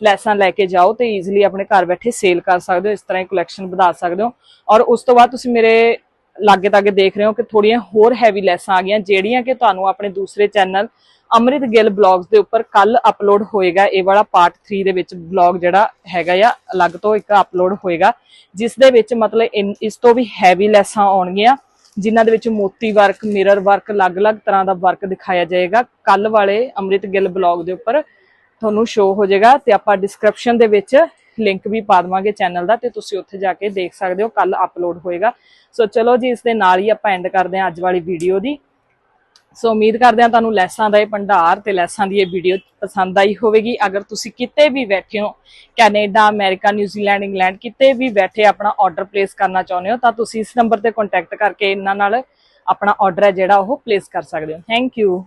ਲੈਸਾਂ ਲੈ ਕੇ ਜਾਓ ਤੇ ਈਜ਼ੀਲੀ ਆਪਣੇ ਘਰ ਬੈਠੇ ਸੇਲ ਕਰ ਸਕਦੇ ਹੋ, ਇਸ ਤਰ੍ਹਾਂ ਹੀ ਕਲੈਕਸ਼ਨ ਵਧਾ ਸਕਦੇ ਹੋ। ਔਰ ਉਸ ਤੋਂ ਬਾਅਦ ਤੁਸੀਂ ਮੇਰੇ ਲਾਗੇ ਤਾਗੇ ਦੇਖ ਰਹੇ ਹੋ ਕਿ ਥੋੜੀਆਂ ਹੋਰ ਹੈਵੀ ਲੈਸਾਂ ਆ ਗਈਆਂ, ਜਿਹੜੀਆਂ ਕਿ ਤੁਹਾਨੂੰ ਆਪਣੇ ਦੂਸਰੇ ਚੈਨਲ ਅੰਮ੍ਰਿਤ ਗਿੱਲ ਬਲੌਗਸ ਦੇ ਉੱਪਰ ਕੱਲ ਅਪਲੋਡ ਹੋਏਗਾ। ਇਹ ਵਾਲਾ ਪਾਰਟ 3 ਦੇ ਵਿੱਚ ਬਲੌਗ ਜਿਹੜਾ ਹੈਗਾ ਆ, ਅਲੱਗ ਤੋਂ ਇੱਕ ਅਪਲੋਡ ਹੋਏਗਾ, ਜਿਸ ਦੇ ਵਿੱਚ ਮਤਲਬ ਇਸ ਤੋਂ ਵੀ ਹੈਵੀ ਲੈਸਾਂ ਆਉਣਗੀਆਂ, ਜਿਨ੍ਹਾਂ ਦੇ ਵਿੱਚ ਮੋਤੀ ਵਰਕ ਮਿਰਰ ਵਰਕ ਅਲੱਗ-ਅਲੱਗ ਤਰ੍ਹਾਂ ਦਾ ਵਰਕ ਦਿਖਾਇਆ ਜਾਏਗਾ। ਕੱਲ ਵਾਲੇ ਅੰਮ੍ਰਿਤ ਗਿੱਲ ਬਲੌਗ ਦੇ ਉੱਪਰ ਤੁਹਾਨੂੰ ਸ਼ੋ ਹੋ ਜਾਏਗਾ ਤੇ ਆਪਾਂ ਡਿਸਕ੍ਰਿਪਸ਼ਨ ਦੇ ਵਿੱਚ ਲਿੰਕ ਵੀ ਪਾ ਦਵਾਂਗੇ ਚੈਨਲ ਦਾ ਤੇ ਤੁਸੀਂ ਉੱਥੇ ਜਾ ਕੇ ਦੇਖ ਸਕਦੇ ਹੋ ਕੱਲ ਅਪਲੋਡ ਹੋਏਗਾ। ਸੋ ਚਲੋ ਜੀ, ਇਸ ਦੇ ਨਾਲ ਹੀ ਆਪਾਂ ਐਂਡ ਕਰਦੇ ਹਾਂ ਅੱਜ ਵਾਲੀ ਵੀਡੀਓ ਦੀ। ਸੋ ਉਮੀਦ ਕਰਦੇ ਹਾਂ ਤੁਹਾਨੂੰ ਲੈਸਾਂ ਦਾ ਇਹ ਭੰਡਾਰ ਤੇ ਲੈਸਾਂ ਦੀ ਇਹ ਵੀਡੀਓ ਪਸੰਦ ਆਈ ਹੋਵੇਗੀ। ਅਗਰ ਤੁਸੀਂ ਕਿਤੇ ਵੀ ਬੈਠੇ ਹੋ, ਕੈਨੇਡਾ, ਅਮਰੀਕਾ ਨਿਊਜ਼ੀਲੈਂਡ ਇੰਗਲੈਂਡ, ਕਿਤੇ ਵੀ ਬੈਠੇ ਆਪਣਾ ਆਰਡਰ ਪਲੇਸ ਕਰਨਾ ਚਾਹੁੰਦੇ ਹੋ, ਤਾਂ ਤੁਸੀਂ ਇਸ ਨੰਬਰ ਤੇ ਕੰਟੈਕਟ ਕਰਕੇ ਇਹਨਾਂ ਨਾਲ ਆਪਣਾ ਆਰਡਰ ਹੈ ਜਿਹੜਾ ਉਹ ਪਲੇਸ ਕਰ ਸਕਦੇ ਹੋ। Thank you